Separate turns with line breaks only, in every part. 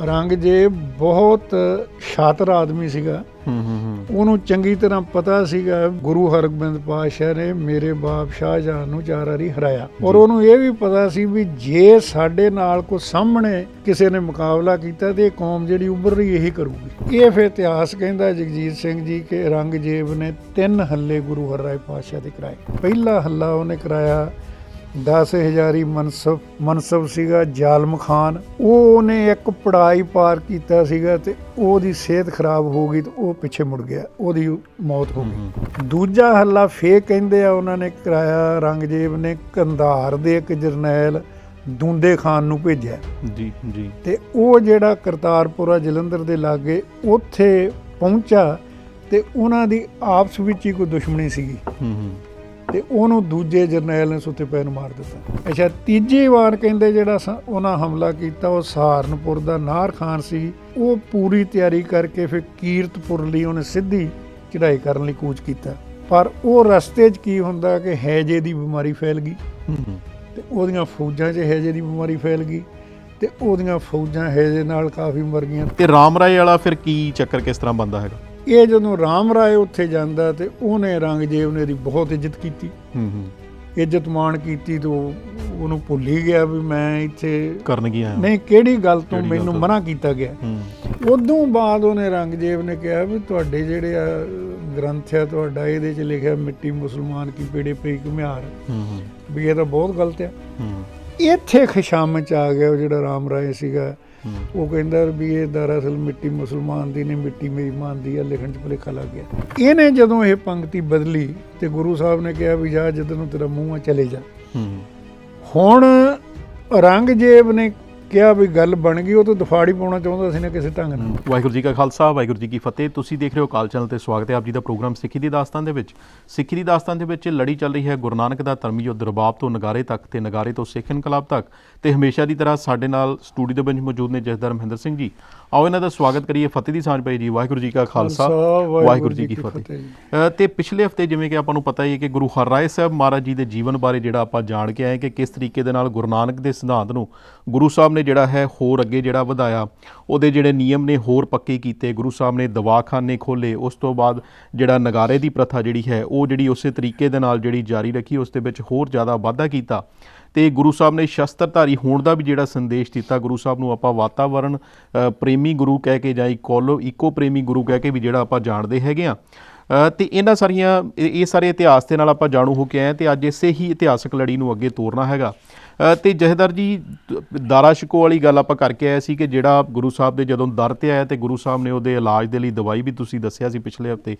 ਔਰੰਗਜ਼ੇਬ ਬਹੁਤ ਸ਼ਾਤਰ ਆਦਮੀ ਸੀਗਾ
ਹੂੰ ਹੂੰ ਹੂੰ।
ਉਹਨੂੰ ਚੰਗੀ ਤਰ੍ਹਾਂ ਪਤਾ ਸੀਗਾ ਗੁਰੂ ਹਰਗੋਬਿੰਦ ਪਾਤਸ਼ਾਹ ਨੇ ਮੇਰੇ ਬਾਪ ਸ਼ਾਹਜਹਾਨ ਨੂੰ ਚਾਰ ਵਾਰੀ ਹਰਾਇਆ। ਔਰ ਉਹਨੂੰ ਇਹ ਵੀ ਪਤਾ ਸੀ ਵੀ ਜੇ ਸਾਡੇ ਨਾਲ ਕੋ ਸਾਹਮਣੇ ਕਿਸੇ ਨੇ ਮੁਕਾਬਲਾ ਕੀਤਾ ਤੇ ਇਹ ਕੌਮ ਜਿਹੜੀ ਉੱਭਰ ਰਹੀ ਇਹੀ ਕਰੂਗੀ। ਇਹ ਫਿਰ ਇਤਿਹਾਸ ਕਹਿੰਦਾ ਜਗਜੀਤ ਸਿੰਘ ਜੀ ਕਿ ਔਰੰਗਜ਼ੇਬ ਨੇ ਤਿੰਨ ਹੱਲੇ ਗੁਰੂ ਹਰਰਾਏ ਪਾਤਸ਼ਾਹ ਤੇ ਕਰਾਏ। ਪਹਿਲਾ ਹੱਲਾ ਉਹਨੇ ਕਰਾਇਆ 10000 ਮਨਸਬ ਮਨਸਬ ਸੀਗਾ ਜ਼ਾਲਮ ਖਾਨ। ਉਹ ਉਹਨੇ ਇੱਕ ਪੜਾਈ ਪਾਰ ਕੀਤਾ ਸੀਗਾ ਤੇ ਉਹਦੀ ਸਿਹਤ ਖਰਾਬ ਹੋ ਗਈ ਤੇ ਉਹ ਪਿੱਛੇ ਮੁੜ ਗਿਆ। ਉਹਦੀ ਮੌਤ ਹੋ ਗਈ। ਦੂਜਾ ਹੱਲਾ ਫੇਰ ਕਹਿੰਦੇ ਆ ਉਹਨਾਂ ਨੇ ਕਰਾਇਆ ਰੰਗਜੇਬ ਨੇ ਕੰਧਾਰ ਦੇ ਇੱਕ ਜਰਨੈਲ ਦੁੰਦੇ ਖਾਨ ਨੂੰ ਭੇਜਿਆ।
ਜੀ ਜੀ।
ਤੇ ਉਹ ਜਿਹੜਾ ਕਰਤਾਰਪੁਰਾ ਜਲੰਧਰ ਦੇ ਲਾਗੇ ਉੱਥੇ ਪਹੁੰਚਾ ਤੇ ਉਹਨਾਂ ਦੀ ਆਪਸ ਵਿੱਚ ਹੀ ਕੋਈ ਦੁਸ਼ਮਣੀ ਸੀਗੀ।
ਹੂੰ ਹੂੰ।
ਤੇ ਉਹਨੂੰ ਦੂਜੇ ਜਰਨੈਲ ਨੇ ਸੁੱਤੇ ਪੈ ਨੂੰ ਮਾਰ ਦਿੱਤਾ। ਅੱਛਾ ਤੀਜੀ ਵਾਰ ਕਹਿੰਦੇ ਜਿਹੜਾ ਉਹਨਾਂ ਹਮਲਾ ਕੀਤਾ ਉਹ ਸਹਾਰਨਪੁਰ ਦਾ ਨਾਰ ਖਾਨ ਸੀ। ਉਹ ਪੂਰੀ ਤਿਆਰੀ ਕਰਕੇ ਫਿਰ ਕੀਰਤਪੁਰ ਲਈ ਉਹਨੇ ਸਿੱਧੀ ਚੜ੍ਹਾਈ ਕਰਨ ਲਈ ਕੂਚ ਕੀਤਾ। ਪਰ ਉਹ ਰਸਤੇ 'ਚ ਕੀ ਹੁੰਦਾ ਕਿ ਹੈਜੇ ਦੀ ਬਿਮਾਰੀ ਫੈਲ ਗਈ। ਤੇ ਉਹਦੀਆਂ ਫੌਜਾਂ 'ਚ ਹੈਜੇ ਦੀ ਬਿਮਾਰੀ ਫੈਲ ਗਈ ਤੇ ਉਹਦੀਆਂ ਫੌਜਾਂ ਹੈਜੇ ਨਾਲ ਕਾਫੀ ਮਰ ਗਈਆਂ।
ਤੇ ਰਾਮ ਰਾਏ ਵਾਲਾ ਫਿਰ ਕੀ ਚੱਕਰ ਕਿਸ ਤਰ੍ਹਾਂ ਬੰਦਾ ਹੈਗਾ?
ਇਹ ਜਦੋਂ ਰਾਮ ਰਾਏ ਉੱਥੇ ਜਾਂਦਾ ਤੇ ਉਹਨੇ ਰੰਗਜੇਬ ਨੇ ਦੀ ਬਹੁਤ ਇੱਜ਼ਤ ਕੀਤੀ।
ਹੂੰ ਹੂੰ।
ਇੱਜ਼ਤ ਮਾਣ ਕੀਤੀ ਤੇ ਉਹ- ਉਹਨੂੰ ਭੁੱਲ ਹੀ ਗਿਆ ਵੀ ਮੈਂ ਇੱਥੇ
ਕਰਨ ਆਇਆ।
ਨਹੀਂ ਕਿਹੜੀ ਗੱਲ ਤੋਂ ਮੈਨੂੰ? ਮਨਾ ਕੀਤਾ ਗਿਆ।
ਹੂੰ।
ਉਦੋਂ ਬਾਅਦ ਉਹਨੇ ਰੰਗਜੇਬ ਨੇ ਕਿਹਾ ਵੀ ਤੁਹਾਡੇ ਜਿਹੜੇ ਆ ਗ੍ਰੰਥ ਆ ਤੁਹਾਡਾ ਇਹਦੇ 'ਚ ਲਿਖਿਆ ਮਿੱਟੀ ਮੁਸਲਮਾਨ ਕੀ ਪੇੜੇ ਪਈ ਘੁਮਿਆਰ।
ਹੂੰ ਹੂੰ.
ਵੀ ਇਹ ਤਾਂ ਬਹੁਤ ਗਲਤ ਆ।
ਹੂੰ।
ਇੱਥੇ ਖਸ਼ਾਮ ਚ ਆ ਗਿਆ ਉਹ ਜਿਹੜਾ ਰਾਮ ਰਾਏ ਸੀਗਾ। ਉਹ ਕਹਿੰਦਾ ਵੀ ਇਹ ਦਰਅਸਲ ਮਿੱਟੀ ਮੁਸਲਮਾਨ ਦੀ ਨਹੀਂ ਮਿੱਟੀ ਮੇਰੀ ਮਾਨ ਦੀ ਆ ਲਿਖਣ ਚ ਭੁਲੇਖਾ ਲੱਗ ਗਿਆ। ਇਹਨੇ ਜਦੋਂ ਇਹ ਪੰਕਤੀ ਬਦਲੀ ਤੇ ਗੁਰੂ ਸਾਹਿਬ ਨੇ ਕਿਹਾ ਵੀ ਜਾ ਜਿੱਦ ਨੂੰ ਤੇਰਾ ਮੂੰਹ ਆ ਚਲੇ ਜਾ।
ਹੂੰ।
ਹੁਣ ਔਰੰਗਜ਼ੇਬ ਨੇ ਕਿਹਾ ਵੀ ਗੱਲ ਬਣ ਗਈ, ਉਹ ਤਾਂ ਦਫਾੜੀ ਪਾਉਣਾ ਚਾਹੁੰਦਾ ਸੀ ਨਾ ਕਿਸੇ ਢੰਗ ਨਾਲ।
ਵਾਹਿਗੁਰੂ ਜੀ ਕਾ ਖਾਲਸਾ, ਵਾਹਿਗੁਰੂ ਜੀ ਕੀ ਫਤਿਹ। ਤੁਸੀਂ ਦੇਖ ਰਹੇ ਹੋ ਕਾਲ ਚੈਨਲ ਤੇ ਸਵਾਗਤ ਹੈ ਆਪ ਜੀ ਦਾ ਪ੍ਰੋਗਰਾਮ ਸਿੱਖੀ ਦੀ ਦਾਸਤਾਨ ਦੇ ਵਿੱਚ। ਸਿੱਖੀ ਦੀ ਦਾਸਤਾਨ ਦੇ ਵਿੱਚ ਲੜੀ ਚੱਲ ਰਹੀ ਹੈ ਗੁਰੂ ਨਾਨਕ ਦਾ ਧਰਮੀ ਯੁੱਧ ਤੋਂ ਨਗਾਰੇ ਤੱਕ ਤੇ ਨਗਾਰੇ ਤੋਂ ਸਿੱਖ ਇਨਕਲਾਬ ਤੱਕ। ਤੇ ਹਮੇਸ਼ਾ ਦੀ ਤਰ੍ਹਾਂ ਸਾਡੇ ਨਾਲ ਸਟੂਡੀਓ ਦੇ ਵਿੱਚ ਮੌਜੂਦ ਨੇ ਜਸਦਰ ਮਹਿੰਦਰ ਸਿੰਘ ਜੀ। ਆਓ ਇਹਨਾਂ ਦਾ ਸਵਾਗਤ ਕਰੀਏ ਫਤਿਹ ਦੀ ਸਾਂਝ ਪਈ ਜੀ ਵਾਹਿਗੁਰੂ ਜੀ ਕਾ ਖਾਲਸਾ ਵਾਹਿਗੁਰੂ ਜੀ ਕੀ ਫਤਿਹ। ਤੇ ਪਿਛਲੇ ਹਫ਼ਤੇ ਜਿਵੇਂ ਕਿ ਆਪਾਂ ਨੂੰ ਪਤਾ ਹੀ ਹੈ ਕਿ ਗੁਰੂ ਹਰਰਾਏ ਸਾਹਿਬ ਮਹਾਰਾਜ ਜੀ ਦੇ ਜੀਵਨ ਬਾਰੇ ਜਿਹੜਾ ਆਪਾਂ ਜਾਣ ਕੇ ਆਏ ਕਿ ਕਿਸ ਤਰੀਕੇ ਦੇ ਨਾਲ ਗੁਰੂ ਨਾਨਕ ਦੇ ਸਿਧਾਂਤ ਨੂੰ ਗੁਰੂ ਸਾਹਿਬ ਨੇ ਜਿਹੜਾ ਹੈ ਹੋਰ ਅੱਗੇ ਜਿਹੜਾ ਵਧਾਇਆ ਉਹਦੇ ਜਿਹੜੇ ਨਿਯਮ ਨੇ ਹੋਰ ਪੱਕੇ ਕੀਤੇ ਗੁਰੂ ਸਾਹਿਬ ਨੇ ਦਵਾਖਾਨੇ ਖੋਲੇ ਉਸ ਤੋਂ ਬਾਅਦ ਜਿਹੜਾ ਨਗਾਰੇ ਦੀ ਪ੍ਰਥਾ ਜਿਹੜੀ ਹੈ ਉਹ ਜਿਹੜੀ ਉਸੇ ਤਰੀਕੇ ਦੇ ਨਾਲ ਜਿਹੜੀ ਜਾਰੀ ਰੱਖੀ ਉਸ ਦੇ ਵਿੱਚ ਹੋਰ ਜ਼ਿਆਦਾ ਵਾਧਾ ਕੀਤਾ। ਤੇ ਗੁਰੂ ਸਾਹਿਬ ਨੇ ਸ਼ਸਤਰਧਾਰੀ ਹੋਣ ਦਾ ਵੀ ਜਿਹੜਾ ਸੰਦੇਸ਼ ਦਿੱਤਾ ਗੁਰੂ ਸਾਹਿਬ ਨੂੰ ਆਪਾਂ ਵਾਤਾਵਰਣ ਪ੍ਰੇਮੀ ਗੁਰੂ ਕਹਿ ਕੇ ਜਾਂ ਇਕੋਲੋ ਇਕੋ ਪ੍ਰੇਮੀ ਗੁਰੂ ਕਹਿ ਕੇ ਵੀ ਜਿਹੜਾ ਆਪਾਂ ਜਾਣਦੇ ਹੈਗੇ ਆ। ਅ, ਤੇ ਇਹਨਾਂ ਸਾਰੀਆਂ ਇਹ ਇਹ ਸਾਰੇ ਇਤਿਹਾਸ ਦੇ ਨਾਲ ਆਪਾਂ ਜਾਣੂ ਹੋ ਕੇ ਆਏ ਹਾਂ ਤੇ ਅੱਜ ਇਸੇ ਹੀ ਇਤਿਹਾਸਕ ਲੜੀ ਨੂੰ ਅੱਗੇ ਤੋਰਨਾ ਹੈਗਾ। ਅ, ਤੇ ਜਹਦਰ ਜੀ ਦਾਰਾ ਸ਼ਿਕੋ ਵਾਲੀ ਗੱਲ ਆਪਾਂ ਕਰਕੇ ਆਏ ਸੀ ਕਿ ਜਿਹੜਾ ਗੁਰੂ ਸਾਹਿਬ ਦੇ ਜਦੋਂ ਦਰ ਤੇ ਆਇਆ ਤੇ ਗੁਰੂ ਸਾਹਿਬ ਨੇ ਉਹਦੇ ਇਲਾਜ ਦੇ ਲਈ ਦਵਾਈ ਵੀ ਤੁਸੀਂ ਦੱਸਿਆ ਸੀ ਪਿਛਲੇ ਹਫ਼ਤੇ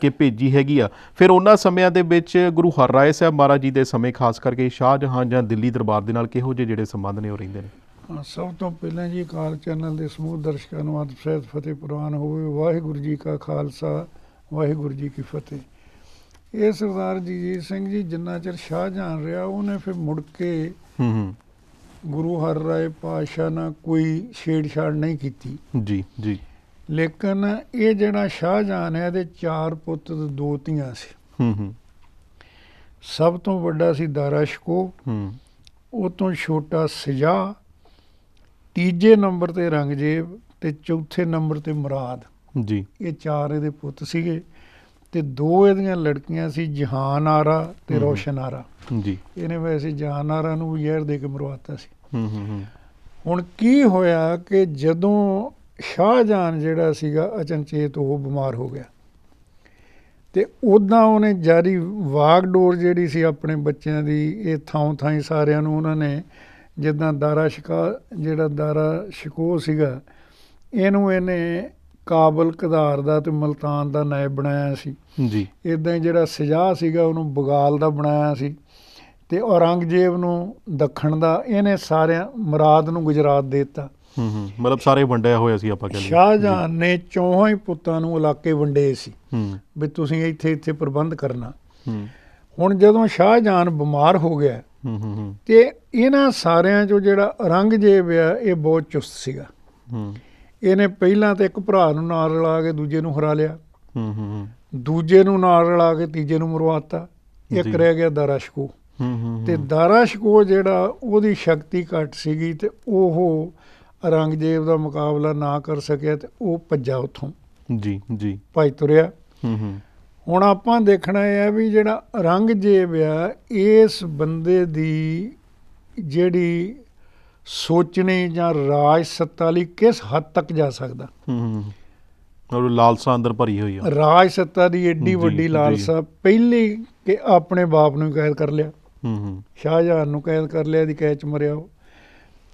ਕਿ ਭੇਜੀ ਹੈਗੀ ਆ। ਫਿਰ ਉਹਨਾਂ ਸਮਿਆਂ ਦੇ ਵਿੱਚ ਗੁਰੂ ਹਰਰਾਏ ਸਾਹਿਬ ਮਹਾਰਾਜ ਜੀ ਦੇ ਸਮੇਂ ਖਾਸ ਕਰਕੇ ਸ਼ਾਹਜਹਾਨ ਜਾਂ ਦਿੱਲੀ ਦਰਬਾਰ ਦੇ ਨਾਲ ਕਿਹੋ ਜਿਹੇ ਜਿਹੜੇ ਸੰਬੰਧ ਨੇ ਉਹ ਰਹਿੰਦੇ ਨੇ?
ਹਾਂ, ਸਭ ਤੋਂ ਪਹਿਲਾਂ ਜੀ ਕਾਲ ਚੈਨਲ ਦੇ ਸਮੂਹ ਦਰਸ਼ਕਾਂ ਨੂੰ ਆਦਬ ਸਹਿਤ ਫਤਿਹ ਪ੍ਰਵਾਨ ਹੋਵੇ। ਵਾਹਿਗੁਰੂ ਜੀ ਕਾ ਖਾਲਸਾ ਵਾਹਿਗੁਰੂ ਜੀ ਕੀ ਫਤਿਹ। ਇਹ ਸਰਦਾਰ ਜਗਜੀਤ ਸਿੰਘ ਜੀ ਜਿੰਨਾ ਚਿਰ ਸ਼ਾਹਜਹਾਨ ਰਿਹਾ ਉਹਨੇ ਫਿਰ ਮੁੜ ਕੇ
ਹੂੰ ਹੂੰ।
ਗੁਰੂ ਹਰਰਾਏ ਪਾਤਸ਼ਾਹ ਨਾਲ ਕੋਈ ਛੇੜਛਾੜ ਨਹੀਂ ਕੀਤੀ।
ਜੀ ਜੀ।
ਲੇਕਿਨ ਇਹ ਜਿਹੜਾ ਸ਼ਾਹਜਹਾਨ ਹੈ ਇਹਦੇ ਚਾਰ ਪੁੱਤ ਤੇ ਦੋ ਧੀਆਂ ਸੀ।
ਹੂੰ ਹੂੰ।
ਸਭ ਤੋਂ ਵੱਡਾ ਸੀ ਦਾਰਾ ਸ਼ਕੋ।
ਹੂੰ।
ਉਹ ਤੋਂ ਛੋਟਾ ਸਜਾ। ਤੀਜੇ ਨੰਬਰ ਤੇ ਰੰਗਜੇਬ ਤੇ ਚੌਥੇ ਨੰਬਰ ਤੇ ਮੁਰਾਦ।
ਜੀ।
ਇਹ ਚਾਰ ਇਹਦੇ ਪੁੱਤ ਸੀਗੇ ਤੇ ਦੋ ਇਹਦੀਆਂ ਲੜਕੀਆਂ ਸੀ ਜਹਾਨ ਆਰਾ ਤੇ। ਰੋਸ਼ਨ ਆਰਾ।
ਜੀ।
ਇਹਨੇ ਵੈਸੇ ਜਹਾਨ ਆਰਾ ਨੂੰ ਜ਼ਹਿਰ ਦੇ ਕੇ ਮਰਵਾਤਾ ਸੀ।
ਹੂੰ ਹੂੰ ਹੂੰ।
ਹੁਣ ਕੀ ਹੋਇਆ ਕਿ ਜਦੋਂ ਸ਼ਾਹਜਹਾਨ ਜਿਹੜਾ ਸੀਗਾ ਅਚਨਚੇਤ ਉਹ ਬਿਮਾਰ ਹੋ ਗਿਆ। ਤੇ ਉਦਾਂ ਉਹਨੇ ਜਾਰੀ ਵਾਗਡੋਰ ਜਿਹੜੀ ਸੀ ਆਪਣੇ ਬੱਚਿਆਂ ਦੀ ਇਹ ਥਾਂ ਥਾਂ ਸਾਰਿਆਂ ਨੂੰ ਉਹਨਾਂ ਨੇ ਜਿੱਦਾਂ ਦਾਰਾ ਸ਼ਿਕਾ ਜਿਹੜਾ ਦਾਰਾ ਸ਼ਿਕੋ ਸੀਗਾ ਇਹਨੂੰ ਇਹਨੇ ਕਾਬਲ ਕਧਾਰ ਦਾ ਤੇ ਮਲਤਾਨ ਦਾ ਨਾਇਬ ਬਣਾਇਆ ਸੀ।
ਜੀ।
ਇਦਾਂ ਹੀ ਜਿਹੜਾ ਸਜਾ ਸੀਗਾ ਉਹਨੂੰ ਬਗਾਲ ਦਾ ਬਣਾਇਆ ਸੀ ਤੇ ਔਰੰਗਜ਼ੇਬ ਨੂੰ ਦੱਖਣ ਦਾ ਇਹਨੇ ਸਾਰਿਆਂ ਮੁਰਾਦ ਨੂੰ ਗੁਜਰਾਤ ਦੇ ਦਿੱਤਾ।
ਹੂੰ ਹੂੰ। ਮਤਲਬ ਸਾਰੇ ਵੰਡਿਆ ਹੋਇਆ ਸੀ ਆਪਾਂ ਕਹਿੰਦੇ
ਸ਼ਾਹਜਹਾਨ ਨੇ ਚੌਹਾਂ ਹੀ ਪੁੱਤਾਂ ਨੂੰ ਇਲਾਕੇ ਵੰਡੇ ਸੀ।
ਹੂੰ।
ਵੀ ਤੁਸੀਂ ਇੱਥੇ ਇੱਥੇ ਪ੍ਰਬੰਧ ਕਰਨਾ।
ਹੂੰ।
ਹੁਣ ਜਦੋਂ ਸ਼ਾਹਜਹਾਨ ਬਿਮਾਰ ਹੋ ਗਿਆ
ਹੂੰ ਹੂੰ
ਤੇ ਇਹਨਾਂ ਸਾਰਿਆਂ ਚੋਂ ਜਿਹੜਾ ਔਰੰਗਜ਼ੇਬ ਆ ਇਹ ਬਹੁਤ ਚੁਸਤ ਸੀਗਾ।
ਹੂੰ।
ਇਹਨੇ ਪਹਿਲਾਂ ਤੇ ਇੱਕ ਭਰਾ ਨੂੰ ਨਾਲ ਰਲਾ ਕੇ ਦੂਜੇ ਨੂੰ ਹਰਾ ਲਿਆ।
ਹੂੰ ਹੂੰ
ਦੂਜੇ ਨੂੰ ਨਾਲ ਰਲਾ ਕੇ ਤੀਜੇ ਨੂੰ ਮਰਵਾਤਾ। ਇੱਕ। ਰਹਿ ਗਿਆ ਦਾਰਾਸ਼ਕੋ
ਹੂੰ ਹੂੰ
ਤੇ ਦਾਰਾਸ਼ਕੋ ਜਿਹੜਾ ਉਹਦੀ ਸ਼ਕਤੀ ਘੱਟ ਸੀਗੀ ਤੇ ਉਹ ਔਰੰਗਜ਼ੇਬ ਦਾ ਮੁਕਾਬਲਾ ਨਾ ਕਰ ਸਕਿਆ ਤੇ ਉਹ ਭੱਜਾ ਉੱਥੋਂ।
ਜੀ ਜੀ।
ਭੱਜ ਤੁਰਿਆ।
ਹੂੰ ਹੂੰ।
ਹੁਣ ਆਪਾਂ ਦੇਖਣਾ ਇਹ ਹੈ ਵੀ ਜਿਹੜਾ ਔਰੰਗਜ਼ੇਬ ਆ ਇਸ ਬੰਦੇ ਦੀ ਜਿਹੜੀ ਸੋਚਣੀ ਜਾਂ ਰਾਜ ਸੱਤਾ ਲਈ ਕਿਸ ਹੱਦ ਤੱਕ ਜਾ ਸਕਦਾ?
ਹੂੰ ਹੂੰ ਔਰ ਲਾਲਸਾ ਅੰਦਰ ਭਰੀ ਹੋਈ ਆ।
ਰਾਜ ਸੱਤਾ ਦੀ ਏਡੀ ਵੱਡੀ। ਲਾਲਸਾ ਪਹਿਲੀ ਕਿ ਆਪਣੇ ਬਾਪ ਨੂੰ ਕੈਦ ਕਰ ਲਿਆ।
ਹੂੰ ਹੂੰ।
ਸ਼ਾਹਜਹਾਨ ਨੂੰ ਕੈਦ ਕਰ ਲਿਆ ਦੀ ਕੈਦ ਚ ਮਰਿਆ ਉਹ।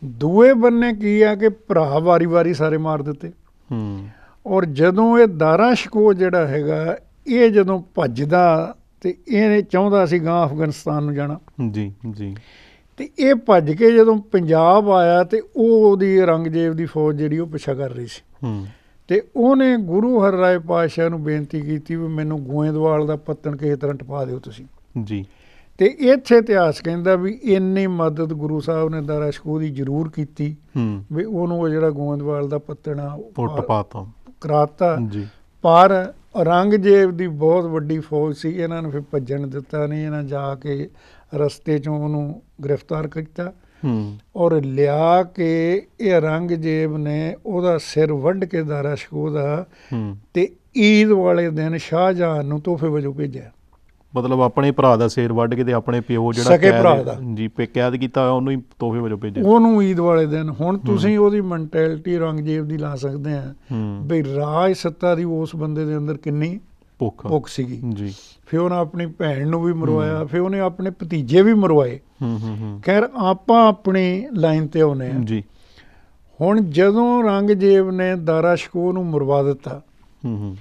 ਦੂਏ ਬੰਨੇ ਕੀ ਆ ਕਿ ਭਰਾ ਵਾਰੀ-ਵਾਰੀ ਸਾਰੇ ਮਾਰ ਦਿੱਤੇ।
ਹੂੰ।
ਔਰ ਜਦੋਂ ਇਹ ਦਾਰਾ ਸ਼ਕੋ ਜਿਹੜਾ ਹੈਗਾ ਇਹ ਜਦੋਂ ਭੱਜਦਾ ਤੇ ਇਹ ਚਾਹੁੰਦਾ ਸੀ ਗਾਂ ਅਫਗਾਨਿਸਤਾਨ ਨੂੰ ਜਾਣਾ।
ਜੀ ਜੀ।
ਤੇ ਇਹ ਭੱਜ ਕੇ ਜਦੋਂ ਪੰਜਾਬ ਆਇਆ ਤੇ ਉਹ ਉਹਦੀ ਔਰੰਗਜ਼ੇਬ ਦੀ ਫੌਜ ਜਿਹੜੀ ਉਹ ਪਿੱਛਾ ਕਰ ਰਹੀ ਸੀ।
ਹੂੰ।
ਤੇ ਉਹਨੇ ਗੁਰੂ ਹਰਰਾਏ ਪਾਤਸ਼ਾਹ ਨੂੰ ਬੇਨਤੀ ਕੀਤੀ ਵੀ ਮੈਨੂੰ ਗੋਇੰਦਵਾਲ ਦਾ ਪੱਤਣ ਕਿਸੇ ਤਰ੍ਹਾਂ ਟਪਾ ਦਿਓ ਤੁਸੀਂ।
ਜੀ।
ਤੇ ਇੱਥੇ ਇਤਿਹਾਸ ਕਹਿੰਦਾ ਵੀ ਇੰਨੀ ਮਦਦ ਗੁਰੂ ਸਾਹਿਬ ਨੇ ਦਾਰਾ ਸ਼ਕੋ ਦੀ ਜ਼ਰੂਰ ਕੀਤੀ
ਹੂੰ।
ਵੀ ਉਹਨੂੰ ਉਹ ਜਿਹੜਾ ਗੋਇੰਦਵਾਲ ਦਾ ਪੱਤਣ
ਪੁੱਟ ਪਾਤਾ।
ਕਰਾਤਾ।
ਜੀ।
ਪਰ ਔਰੰਗਜ਼ੇਬ ਦੀ ਬਹੁਤ ਵੱਡੀ ਫੌਜ ਸੀ ਇਹਨਾਂ ਨੂੰ ਫਿਰ ਭੱਜਣ ਦਿੱਤਾ ਨਹੀਂ ਇਹਨਾਂ ਜਾ ਕੇ ਰਸਤੇ ਚੋਂ ਉਹਨੂੰ ਗ੍ਰਿਫਤਾਰ ਕੀਤਾ।
ਹੂੰ।
ਔਰ ਲਿਆ ਕੇ ਇਹ ਔਰੰਗਜ਼ੇਬ ਨੇ ਉਹਦਾ ਸਿਰ ਵੱਢ ਕੇ ਦਾਰਾ ਸ਼ਕੋ ਦਾ
ਹੂੰ।
ਤੇ ਈਦ ਵਾਲੇ ਦਿਨ ਸ਼ਾਹਜਹਾਨ ਨੂੰ ਤੋਹਫੇ ਵਜੋਂ ਭੇਜਿਆ।
ਮਤਲਬ ਆਪਣੇ ਭਰਾ ਦਾ ਸਿਰ ਵੱਢ ਕੇ ਤੇ ਆਪਣੇ ਪਿਓ ਜਿਹੜਾ
ਸਕੇ ਭਰਾ ਦਾ।
ਜੀ ਪੇ ਕੈਦ ਕੀਤਾ ਉਹਨੂੰ ਹੀ ਤੋਹਫੇ ਵਜੋਂ ਭੇਜਿਆ।
ਉਹਨੂੰ ਈਦ ਵਾਲੇ ਦਿਨ ਹੁਣ ਤੁਸੀਂ ਉਹਦੀ ਮੈਂਟੈਲਿਟੀ ਔਰੰਗਜ਼ੇਬ ਦੀ ਲਾ ਸਕਦੇ ਆ ਵੀ ਰਾਜ ਸੱਤਾ ਦੀ ਉਸ ਬੰਦੇ ਦੇ ਅੰਦਰ ਕਿੰਨੀ
ਭੁੱਖ।
ਭੁੱਖ ਸੀਗੀ।
ਜੀ।
ਫਿਰ ਉਹਨੇ ਆਪਣੀ ਭੈਣ ਨੂੰ ਵੀ ਮਰਵਾਇਆ ਫਿਰ ਉਹਨੇ ਆਪਣੇ ਭਤੀਜੇ ਵੀ ਮਰਵਾਏ।
ਹੂੰ ਹੂੰ ਹੂੰ।
ਖੈਰ ਆਪਾਂ ਆਪਣੀ ਲਾਈਨ ਤੇ ਆਉਨੇ ਆ।
ਜੀ।
ਹੁਣ ਜਦੋਂ ਔਰੰਗਜ਼ੇਬ ਨੇ ਦਾਰਾ ਸ਼ਕੋ ਨੂੰ ਮਰਵਾ ਦਿੱਤਾ
ਹੂੰ ਹੂੰ।